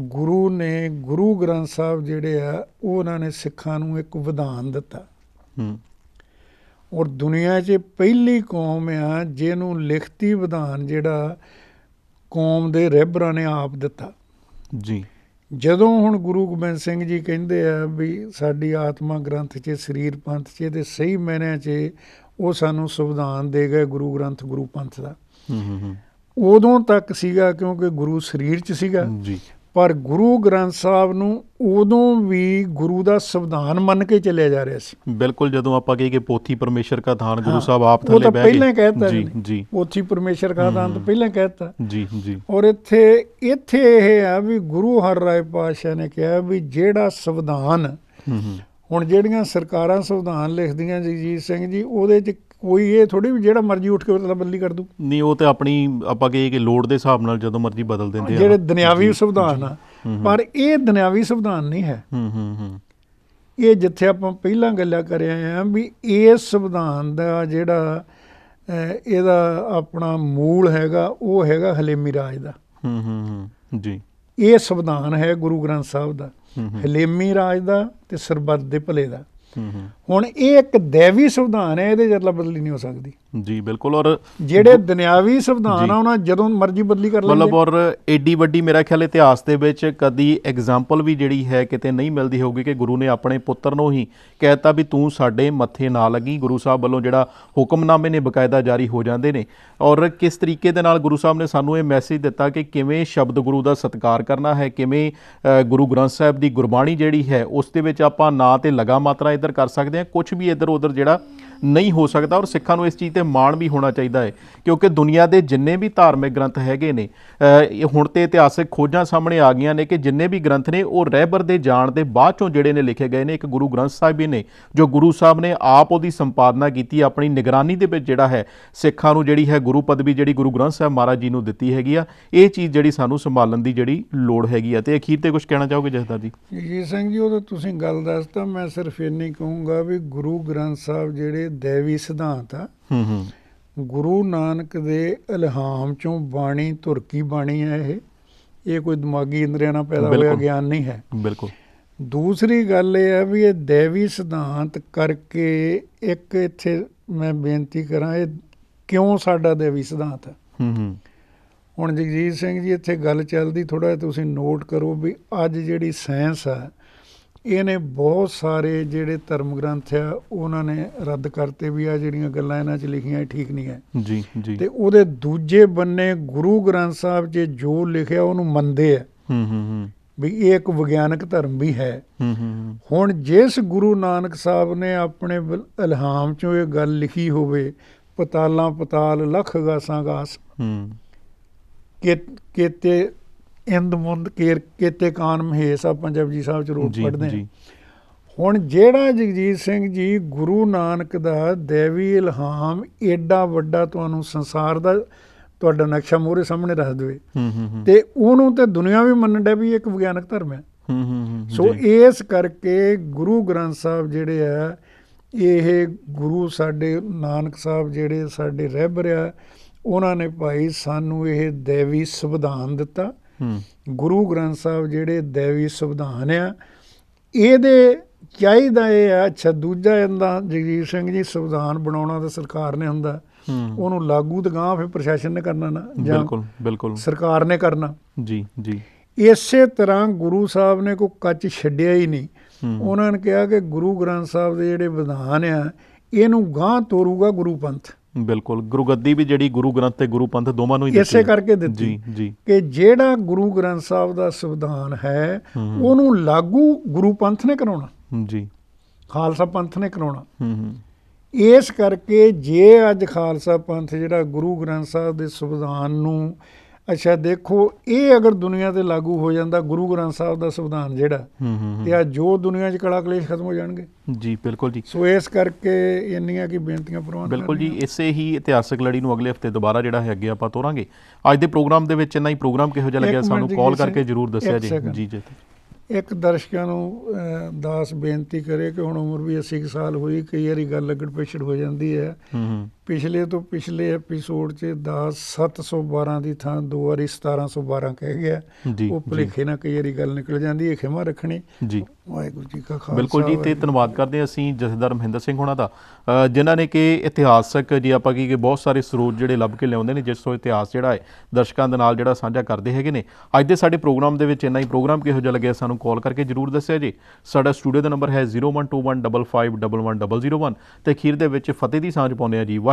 ਗੁਰੂ ਨੇ ਗੁਰੂ ਗ੍ਰੰਥ ਸਾਹਿਬ ਜਿਹੜੇ ਆ ਉਹ ਉਹਨਾਂ ਨੇ ਸਿੱਖਾਂ ਨੂੰ ਇੱਕ ਵਿਧਾਨ ਦਿੱਤਾ।
ਹੂੰ।
ਔਰ ਦੁਨੀਆ 'ਚ ਪਹਿਲੀ ਕੌਮ ਆ ਜਿਹਨੂੰ ਲਿਖਤੀ ਵਿਧਾਨ ਜਿਹੜਾ ਕੌਮ ਦੇ ਰਹਿਬਰਾਂ ਨੇ ਆਪ ਦਿੱਤਾ।
ਜੀ।
ਜਦੋਂ ਹੁਣ ਗੁਰੂ ਗੋਬਿੰਦ ਸਿੰਘ ਜੀ ਕਹਿੰਦੇ ਆ ਵੀ ਸਾਡੀ ਆਤਮਾ ਗ੍ਰੰਥ 'ਚ ਸਰੀਰ ਪੰਥ 'ਚ ਤੇ ਸਹੀ ਮਾਇਨਿਆਂ 'ਚ ਉਹ ਸਾਨੂੰ ਸੰਵਿਧਾਨ ਦੇ ਗਏ ਗੁਰੂ ਗ੍ਰੰਥ ਗੁਰੂ ਪੰਥ ਦਾ।
ਹੂੰ ਹੂੰ।
ਉਦੋਂ ਤੱਕ ਸੀਗਾ ਕਿਉਂਕਿ ਗੁਰੂ ਸਰੀਰ 'ਚ ਸੀਗਾ।
ਜੀ।
ਪਰ ਗੁਰੂ ਗ੍ਰੰਥ ਸਾਹਿਬ ਨੂੰ ਉਦੋਂ ਵੀ ਗੁਰੂ ਦਾ ਸੰਵਿਧਾਨ ਮੰਨ ਕੇ ਚੱਲਿਆ ਜਾ ਰਿਹਾ ਸੀ।
ਬਿਲਕੁਲ ਜਦੋਂ ਆਪਾਂ ਕਹੀਏ ਕਿ ਪੋਥੀ ਪਰਮੇਸ਼ਰ ਕਾ ਥਾਨ ਗੁਰੂ ਸਾਹਿਬ ਆਪ
ਉਹ
ਥੱਲੇ
ਤਾਂ
ਬਹਿ
ਪਹਿਲਾਂ ਹੀ
ਗਏ
ਕਹਿਤਾ
ਜੀ। ਜੀ।
ਉੱਥੀ ਪਰਮੇਸ਼ਰ ਦਾ ਦਾਨ ਤਾਂ ਪਹਿਲਾਂ ਕਹਿਤਾ।
ਜੀ ਜੀ।
ਔਰ ਇੱਥੇ ਇੱਥੇ ਇਹ ਆ ਵੀ ਗੁਰੂ ਹਰ ਰਾਏ ਪਾਤਸ਼ਾਹ ਨੇ ਕਿਹਾ ਵੀ ਜਿਹੜਾ ਸੰਵਿਧਾਨ ਹੁਣ ਜਿਹੜੀਆਂ ਸਰਕਾਰਾਂ ਸੰਵਿਧਾਨ ਲਿਖਦੀਆਂ ਜਗਜੀਤ ਸਿੰਘ ਜੀ ਉਹਦੇ 'ਚ ਕੋਈ ਇਹ ਥੋੜੀ ਵੀ ਜਿਹੜਾ ਮਰਜ਼ੀ ਉੱਠ ਕੇ ਬਦਲੀ ਕਰ ਦੂ।
ਨਹੀਂ ਉਹ ਤੇ ਆਪਣੀ ਆਪਾਂ ਕਹੀਏ ਕਿ ਲੋੜ ਦੇ ਹਿਸਾਬ ਨਾਲ ਜਦੋਂ ਮਰਜ਼ੀ ਬਦਲ ਦਿੰਦੇ ਆ।
ਜਿਹੜੇ। ਦੁਨਿਆਵੀ ਸੰਵਿਧਾਨ ਆ। ਪਰ ਇਹ ਦੁਨਿਆਵੀ ਸੰਵਿਧਾਨ ਨਹੀਂ ਹੈ।
ਹੂੰ ਹੂੰ ਹੂੰ।
ਇਹ ਜਿੱਥੇ ਆਪਾਂ ਪਹਿਲਾਂ ਗੱਲਾਂ ਕਰ ਆਏ ਆ ਵੀ ਇਸ ਸੰਵਿਧਾਨ ਦਾ ਜਿਹੜਾ ਇਹਦਾ ਆਪਣਾ ਮੂਲ ਹੈਗਾ ਉਹ ਹੈਗਾ ਹਲੇਮੀ ਰਾਜ ਦਾ।
ਹੂੰ ਹੂੰ ਹੂੰ। ਜੀ।
ਇਹ ਸੰਵਿਧਾਨ ਹੈ ਗੁਰੂ ਗ੍ਰੰਥ ਸਾਹਿਬ ਦਾ। ਹਲੇਮੀ ਰਾਜ ਦਾ ਤੇ ਸਰਬੱਤ ਦੇ ਭਲੇ ਦਾ। ਹੁਣ ਇਹ ਇੱਕ ਦੇਵੀ ਸੰਵਿਧਾਨ ਹੈ ਇਹਦੇ ਜਰਲਾ ਬਦਲੀ ਨਹੀਂ ਹੋ ਸਕਦੀ।
ਜੀ ਬਿਲਕੁਲ ਔਰ
ਜਿਹੜੇ ਦੁਨਿਆਵੀ ਸੰਵਿਧਾਨ। ਆ ਉਹਨਾਂ ਜਦੋਂ ਮਰਜ਼ੀ ਬਦਲੀ ਕਰ
ਮਤਲਬ
ਲੈਂਦੇ
ਔਰ ਏਡੀ ਵੱਡੀ ਮੇਰਾ ਖਿਆਲ ਇਤਿਹਾਸ ਦੇ ਵਿੱਚ ਕਦੀ ਐਗਜ਼ਾਮਪਲ ਵੀ ਜਿਹੜੀ ਹੈ ਕਿਤੇ ਨਹੀਂ ਮਿਲਦੀ ਹੋਊਗੀ ਕਿ ਗੁਰੂ ਨੇ ਆਪਣੇ ਪੁੱਤਰ ਨੂੰ ਹੀ ਕਹਿਤਾ ਵੀ ਤੂੰ ਸਾਡੇ ਮੱਥੇ ਨਾ ਲੱਗੀ। ਗੁਰੂ ਸਾਹਿਬ ਵੱਲੋਂ ਜਿਹੜਾ ਹੁਕਮਨਾਮੇ ਨੇ ਬਕਾਇਦਾ ਜਾਰੀ ਹੋ ਜਾਂਦੇ ਨੇ। ਔਰ ਕਿਸ ਤਰੀਕੇ ਦੇ ਨਾਲ ਗੁਰੂ ਸਾਹਿਬ ਨੇ ਸਾਨੂੰ ਇਹ ਮੈਸੇਜ ਦਿੱਤਾ ਕਿ ਕਿਵੇਂ ਸ਼ਬਦ ਗੁਰੂ ਦਾ ਸਤਿਕਾਰ ਕਰਨਾ ਹੈ ਕਿਵੇਂ ਗੁਰੂ ਗ੍ਰੰਥ ਸਾਹਿਬ ਦੀ ਗੁਰਬਾਣੀ ਜਿਹੜੀ ਹੈ ਉਸ ਦੇ ਵਿੱਚ ਆਪਾਂ ਨਾ ਤੇ ਲਗਾ ਮਾਤਰਾ ਇੱਧਰ ਕਰ ਸਕਦੇ ਹਾਂ। ਕੁਝ ਵੀ ਇੱਧਰ ਉੱਧਰ ਜਿਹੜਾ ਨਹੀਂ ਹੋ ਸਕਦਾ ਔਰ ਸਿੱਖਾਂ ਨੂੰ ਇਸ ਚੀਜ਼ ਤੇ ਮਾਣ ਵੀ ਹੋਣਾ ਚਾਹੀਦਾ ਹੈ, ਕਿਉਂਕਿ ਦੁਨੀਆ ਦੇ ਜਿੰਨੇ ਵੀ ਧਾਰਮਿਕ ਗ੍ਰੰਥ ਹੈਗੇ ਨੇ ਇਹ ਹੁਣ ਤੇ ਇਤਿਹਾਸਿਕ ਖੋਜਾਂ ਸਾਹਮਣੇ ਆ ਗਈਆਂ ਨੇ ਕਿ ਜਿੰਨੇ ਵੀ ਗ੍ਰੰਥ ਨੇ ਉਹ ਰਹਿਬਰ ਦੇ ਜਾਣ ਦੇ ਬਾਅਦ ਚੋਂ ਜਿਹੜੇ ਨੇ ਲਿਖੇ ਗਏ ਨੇ, ਇੱਕ ਗੁਰੂ ਗ੍ਰੰਥ ਸਾਹਿਬ ਵੀ ਨੇ, ਜੋ ਗੁਰੂ ਸਾਹਿਬ ਨੇ ਆਪ ਉਹਦੀ ਸੰਪਾਦਨਾ ਕੀਤੀ, ਆਪਣੀ ਨਿਗਰਾਨੀ ਦੇ ਵਿੱਚ ਜਿਹੜਾ ਹੈ, ਸਿੱਖਾਂ ਨੂੰ ਜਿਹੜੀ ਹੈ ਗੁਰੂ ਪਦਵੀ ਜਿਹੜੀ ਗੁਰੂ ਗ੍ਰੰਥ ਸਾਹਿਬ ਮਹਾਰਾਜ ਜੀ ਨੂੰ ਦਿੱਤੀ ਹੈਗੀ ਆ, ਇਹ ਚੀਜ਼ ਜਿਹੜੀ ਸਾਨੂੰ ਸੰਭਾਲਣ ਦੀ ਜਿਹੜੀ ਲੋੜ ਹੈਗੀ ਆ। ਤੇ ਅਖੀਰ ਤੇ ਕੁਝ ਕਹਿਣਾ ਚਾਹੋਗੇ ਜਸਦਾਰ ਜੀ?
ਜੀ ਸਿੰਘ ਜੀ, ਉਹ ਤੁਸੀਂ ਗੱਲ ਦੱਸਤਾ ਮੈਂ ਸਿਰਫ ਇੰਨੀ ਕਹੂੰਗਾ ਵੀ ਗੁਰੂ ਗ੍ਰੰਥ ਸਾਹਿਬ ਜਿਹੜੇ ਦੇਵੀ ਸਿਧਾਂਤ ਆ।
ਹੂੰ ਹੂੰ।
ਗੁਰੂ ਨਾਨਕ ਦੇ ਇਲਹਾਮ ਚੋਂ ਬਾਣੀ ਧੁਰਕੀ ਬਾਣੀ ਹੈ ਇਹ? ਇਹ ਕੋਈ ਦਿਮਾਗੀ ਇੰਦਰੀਆਂ ਨਾਲ ਪੈਦਾ ਹੋਇਆ। ਗਿਆਨ ਨਹੀਂ ਹੈ।
ਬਿਲਕੁਲ।
ਦੂਸਰੀ ਗੱਲ ਇਹ ਹੈ ਵੀ ਇਹ ਦੇਵੀ ਸਿਧਾਂਤ ਕਰਕੇ ਇੱਕ ਇੱਥੇ ਮੈਂ ਬੇਨਤੀ ਕਰਾਂ ਇਹ ਕਿਉਂ ਸਾਡਾ ਦੇਵੀ ਸਿਧਾਂਤ ਹੈ
ਹੂੰ ਹੂੰ।
ਹੁਣ ਜਗਜੀਤ ਸਿੰਘ ਜੀ ਇੱਥੇ ਗੱਲ ਚੱਲਦੀ ਥੋੜਾ ਤੁਸੀਂ ਨੋਟ ਕਰੋ ਵੀ ਅੱਜ ਜਿਹੜੀ ਸਾਇੰਸ ਆ ਇਹਨੇ ਬਹੁਤ ਸਾਰੇ ਜਿਹੜੇ ਧਰਮ ਗ੍ਰੰਥ ਆ ਉਹਨਾਂ ਨੇ ਰੱਦ ਕਰਤੇ ਵੀ ਆ ਜਿਹੜੀਆਂ ਗੱਲਾਂ ਇਹਨਾਂ 'ਚ ਲਿਖੀਆਂ ਇਹ ਠੀਕ ਨਹੀਂ ਹੈ।
ਜੀ ਜੀ।
ਤੇ ਉਹਦੇ ਦੂਜੇ ਬੰਨੇ ਗੁਰੂ ਗ੍ਰੰਥ ਸਾਹਿਬ 'ਚ ਜੋ ਲਿਖਿਆ ਉਹਨੂੰ ਮੰਨਦੇ ਆ।
ਹੂੰ ਹੂੰ ਹੂੰ।
ਵੀ ਇਹ ਇੱਕ ਵਿਗਿਆਨਕ ਧਰਮ ਵੀ ਹੈ।
ਹੂੰ ਹੂੰ ਹੂੰ।
ਹੁਣ ਜਿਸ ਗੁਰੂ ਨਾਨਕ ਸਾਹਿਬ ਨੇ ਆਪਣੇ ਇਲਹਾਮ 'ਚੋਂ ਇਹ ਗੱਲ ਲਿਖੀ ਹੋਵੇ ਪਤਾਲਾਂ ਪਤਾਲ ਲਖ ਗਾਸਾਂ ਗਾਸ।
ਹੂੰ।
ਕਿ ਕੀਤੇ ਇੰਦ ਮੁੰਦ ਕੇਰ ਕੀਤੇ ਕਾਨ ਮਹੇਸ਼ ਆਪਾਂ ਜਪਜੀ ਸਾਹਿਬ ਚ ਰੋਜ਼
ਜੀ
ਪੜ੍ਹਦੇ ਹਾਂ।
ਜੀ
ਹੁਣ ਜਿਹੜਾ ਜਗਜੀਤ ਸਿੰਘ ਜੀ ਗੁਰੂ ਨਾਨਕ ਦਾ ਦੇਵੀ ਇਲਹਾਮ ਏਡਾ ਵੱਡਾ ਤੁਹਾਨੂੰ ਸੰਸਾਰ ਦਾ ਤੁਹਾਡਾ ਨਕਸ਼ਾ ਮੋਰੇ ਸਾਹਮਣੇ ਰੱਖ ਦੇਵੇ।
ਹੂੰ ਹੂੰ ਹੂੰ।
ਤੇ ਉਹਨੂੰ ਤੇ ਦੁਨੀਆ ਵੀ ਮੰਨਣ ਡਿਆ ਵੀ ਇੱਕ ਵਿਗਿਆਨਕ ਧਰਮ ਹੈ।
ਹੂੰ ਹੂੰ ਹੂੰ
ਸੋ
ਜੀ।
ਇਸ ਕਰਕੇ ਗੁਰੂ ਗ੍ਰੰਥ ਸਾਹਿਬ ਜਿਹੜੇ ਆ ਇਹ ਗੁਰੂ ਸਾਡੇ ਨਾਨਕ ਸਾਹਿਬ ਜਿਹੜੇ ਸਾਡੇ ਰਹਿਬਰ ਆ ਉਹਨਾਂ ਨੇ ਭਾਈ ਸਾਨੂੰ ਇਹ ਦੇਵੀ ਸੰਵਿਧਾਨ ਦਿੱਤਾ। ਗੁਰੂ ਗ੍ਰੰਥ ਸਾਹਿਬ ਜਿਹੜੇ ਦੇਵੀ ਸੰਵਿਧਾਨ ਆ ਇਹਦੇ ਚਾਹੀਦਾ ਇਹ ਆ ਅੱਛਾ ਦੂਜਾ ਇਹਦਾ ਜਗਜੀਤ ਸਿੰਘ ਜੀ ਸੰਵਿਧਾਨ ਬਣਾਉਣਾ ਤਾਂ ਸਰਕਾਰ ਨੇ ਹੁੰਦਾ ਉਹਨੂੰ ਲਾਗੂ ਤਾਂ ਗਾਂ ਫਿਰ ਪ੍ਰਸ਼ਾਸਨ ਨੇ ਕਰਨਾ ਨਾ ਜਾਂ
ਬਿਲਕੁਲ ਬਿਲਕੁਲ।
ਸਰਕਾਰ ਨੇ ਕਰਨਾ।
ਜੀ ਜੀ।
ਇਸੇ ਤਰ੍ਹਾਂ ਗੁਰੂ ਸਾਹਿਬ ਨੇ ਕੋਈ ਕੱਚ ਛੱਡਿਆ ਹੀ ਨਹੀਂ। ਉਹਨਾਂ ਨੇ ਕਿਹਾ ਕਿ ਗੁਰੂ ਗ੍ਰੰਥ ਸਾਹਿਬ ਦੇ ਜਿਹੜੇ ਵਿਧਾਨ ਆ ਇਹਨੂੰ ਗਾਂ ਤੋਰੂਗਾ ਗੁਰੂ ਪੰਥ।
ਬਿਲਕੁਲ। ਗੁਰੂ ਗੱਦੀ ਵੀ ਜਿਹੜੀ ਗੁਰੂ ਗ੍ਰੰਥ ਤੇ ਗੁਰੂ ਪੰਥ ਦੋਵਾਂ ਨੂੰ ਹੀ
ਇਸੇ
ਦਿੱਤੀ
ਕਰਕੇ ਦਿੱਤੀ।
ਜੀ ਜੀ।
ਕਿ ਜਿਹੜਾ ਗੁਰੂ ਗ੍ਰੰਥ ਸਾਹਿਬ ਦਾ ਸੰਵਿਧਾਨ ਹੈ
ਹੂੰ।
ਉਹਨੂੰ ਲਾਗੂ ਗੁਰੂ ਪੰਥ ਨੇ ਕਰਾਉਣਾ।
ਜੀ।
ਖਾਲਸਾ ਪੰਥ ਨੇ ਕਰਾਉਣਾ।
ਹੂੰ ਹੂੰ।
ਇਸ ਕਰਕੇ ਜੇ ਅੱਜ ਖਾਲਸਾ ਪੰਥ ਜਿਹੜਾ ਗੁਰੂ ਗ੍ਰੰਥ ਸਾਹਿਬ ਦੇ ਸੰਵਿਧਾਨ ਨੂੰ ਅੱਛਾ ਦੇਖੋ ਇਹ ਅਗਰ ਦੁਨੀਆ ਤੇ ਲਾਗੂ ਹੋ ਜਾਂਦਾ ਗੁਰੂ ਗ੍ਰੰਥ ਸਾਹਿਬ ਦਾ ਸੰਵਿਧਾਨ ਜਿਹੜਾ ਤੇ ਆ ਜੋ ਦੁਨੀਆ 'ਚ ਕਲਾ ਕਲੇਸ਼ ਖਤਮ ਹੋ ਜਾਣਗੇ।
ਜੀ ਬਿਲਕੁਲ ਜੀ।
ਸੋ ਇਸ ਕਰਕੇ ਇੰਨੀਆਂ ਕੀ ਬੇਨਤੀਆਂ ਪ੍ਰਵਾਨ
ਬਿਲਕੁਲ ਜੀ ਇਸੇ ਹੀ ਇਤਿਹਾਸਕ ਲੜੀ ਨੂੰ ਅਗਲੇ ਹਫ਼ਤੇ ਦੁਬਾਰਾ ਜਿਹੜਾ ਹੈ ਅੱਗੇ ਆਪਾਂ ਤੋਰਾਂਗੇ। ਅੱਜ ਦੇ ਪ੍ਰੋਗਰਾਮ ਦੇ ਵਿੱਚ ਇੰਨਾ ਹੀ ਪ੍ਰੋਗਰਾਮ ਕਿਹੋ ਜਿਹਾ ਲੱਗਿਆ ਸਾਨੂੰ ਕਾਲ ਕਰਕੇ ਜਰੂਰ ਦੱਸਿਆ ਜੀ। ਜੀ ਜੀ।
ਇੱਕ ਦਰਸ਼ਕਾਂ ਨੂੰ ਦਾਸ ਬੇਨਤੀ ਕਰੇ ਕਿ ਹੁਣ ਉਮਰ ਵੀ 80 ਕੁ ਸਾਲ ਹੋਈ ਕਈ ਵਾਰੀ ਗੱਲ ਲੱਗੜ ਪਿਛੜ ਹੋ। ਜਾਂਦੀ ਹੂੰ। ਪਿਛਲੇ ਤੋਂ ਪਿਛਲੇ ਐਪੀਸੋਡ 'ਚ ਦਾਸ 712 ਦੀ ਥਾਂ ਦੋ ਵਾਰੀ 1712 ਕਹਿ ਗਿਆ। ਉਹ ਭੁਲੇਖੇ ਨਾਲ ਕਈ ਵਾਰੀ ਗੱਲ ਨਿਕਲ ਜਾਂਦੀ ਹੈ ਖਿਮਾ ਰੱਖਣੀ।
ਜੀ।
ਵਾਹਿਗੁਰੂ ਜੀ ਕਾ ਖਾਲਸਾ
ਬਿਲਕੁਲ ਜੀ ਤੇ
ਵਾਹਿਗੁਰੂ
ਧੰਨਵਾਦ ਕਰਦੇ ਹਾਂ ਅਸੀਂ ਜਥੇਦਾਰ ਮਹਿੰਦਰ ਸਿੰਘ ਹੋਣਾ ਦਾ। ਜਿਨ੍ਹਾਂ ਨੇ ਕਿ ਇਤਿਹਾਸਕ ਜੀ ਆਪਾਂ ਕੀ ਕਿ ਬਹੁਤ ਸਾਰੇ ਸਰੋਤ ਜਿਹੜੇ ਲੱਭ ਕੇ ਲਿਆਉਂਦੇ ਨੇ ਜਿਸ ਤੋਂ ਇਤਿਹਾਸ ਜਿਹੜਾ ਹੈ ਦਰਸ਼ਕਾਂ ਦੇ ਨਾਲ ਜਿਹੜਾ ਸਾਂਝਾ ਕਰਦੇ ਹੈਗੇ ਨੇ। ਅੱਜ ਦੇ ਸਾਡੇ ਪ੍ਰੋਗਰਾਮ ਦੇ ਵਿੱਚ ਇੰਨਾ ਹੀ ਪ੍ਰੋਗਰਾਮ ਕਿਹੋ ਜਿਹਾ ਲੱਗਿਆ ਸਾਨੂੰ ਕਾਲ ਕਰਕੇ ਜਰੂਰ ਦੱਸਿਆ ਜੀ। ਸਾਡਾ ਸਟੂਡੀਓ ਦਾ ਨੰਬਰ ਹੈ 0121551101 ਤੇ ਅਖੀਰ ਦੇ ਵਿੱਚ ਫਤਿਹ ਦੀ ਸਾਂਝ ਪਾਉਂਦੇ ਆ ਜੀ।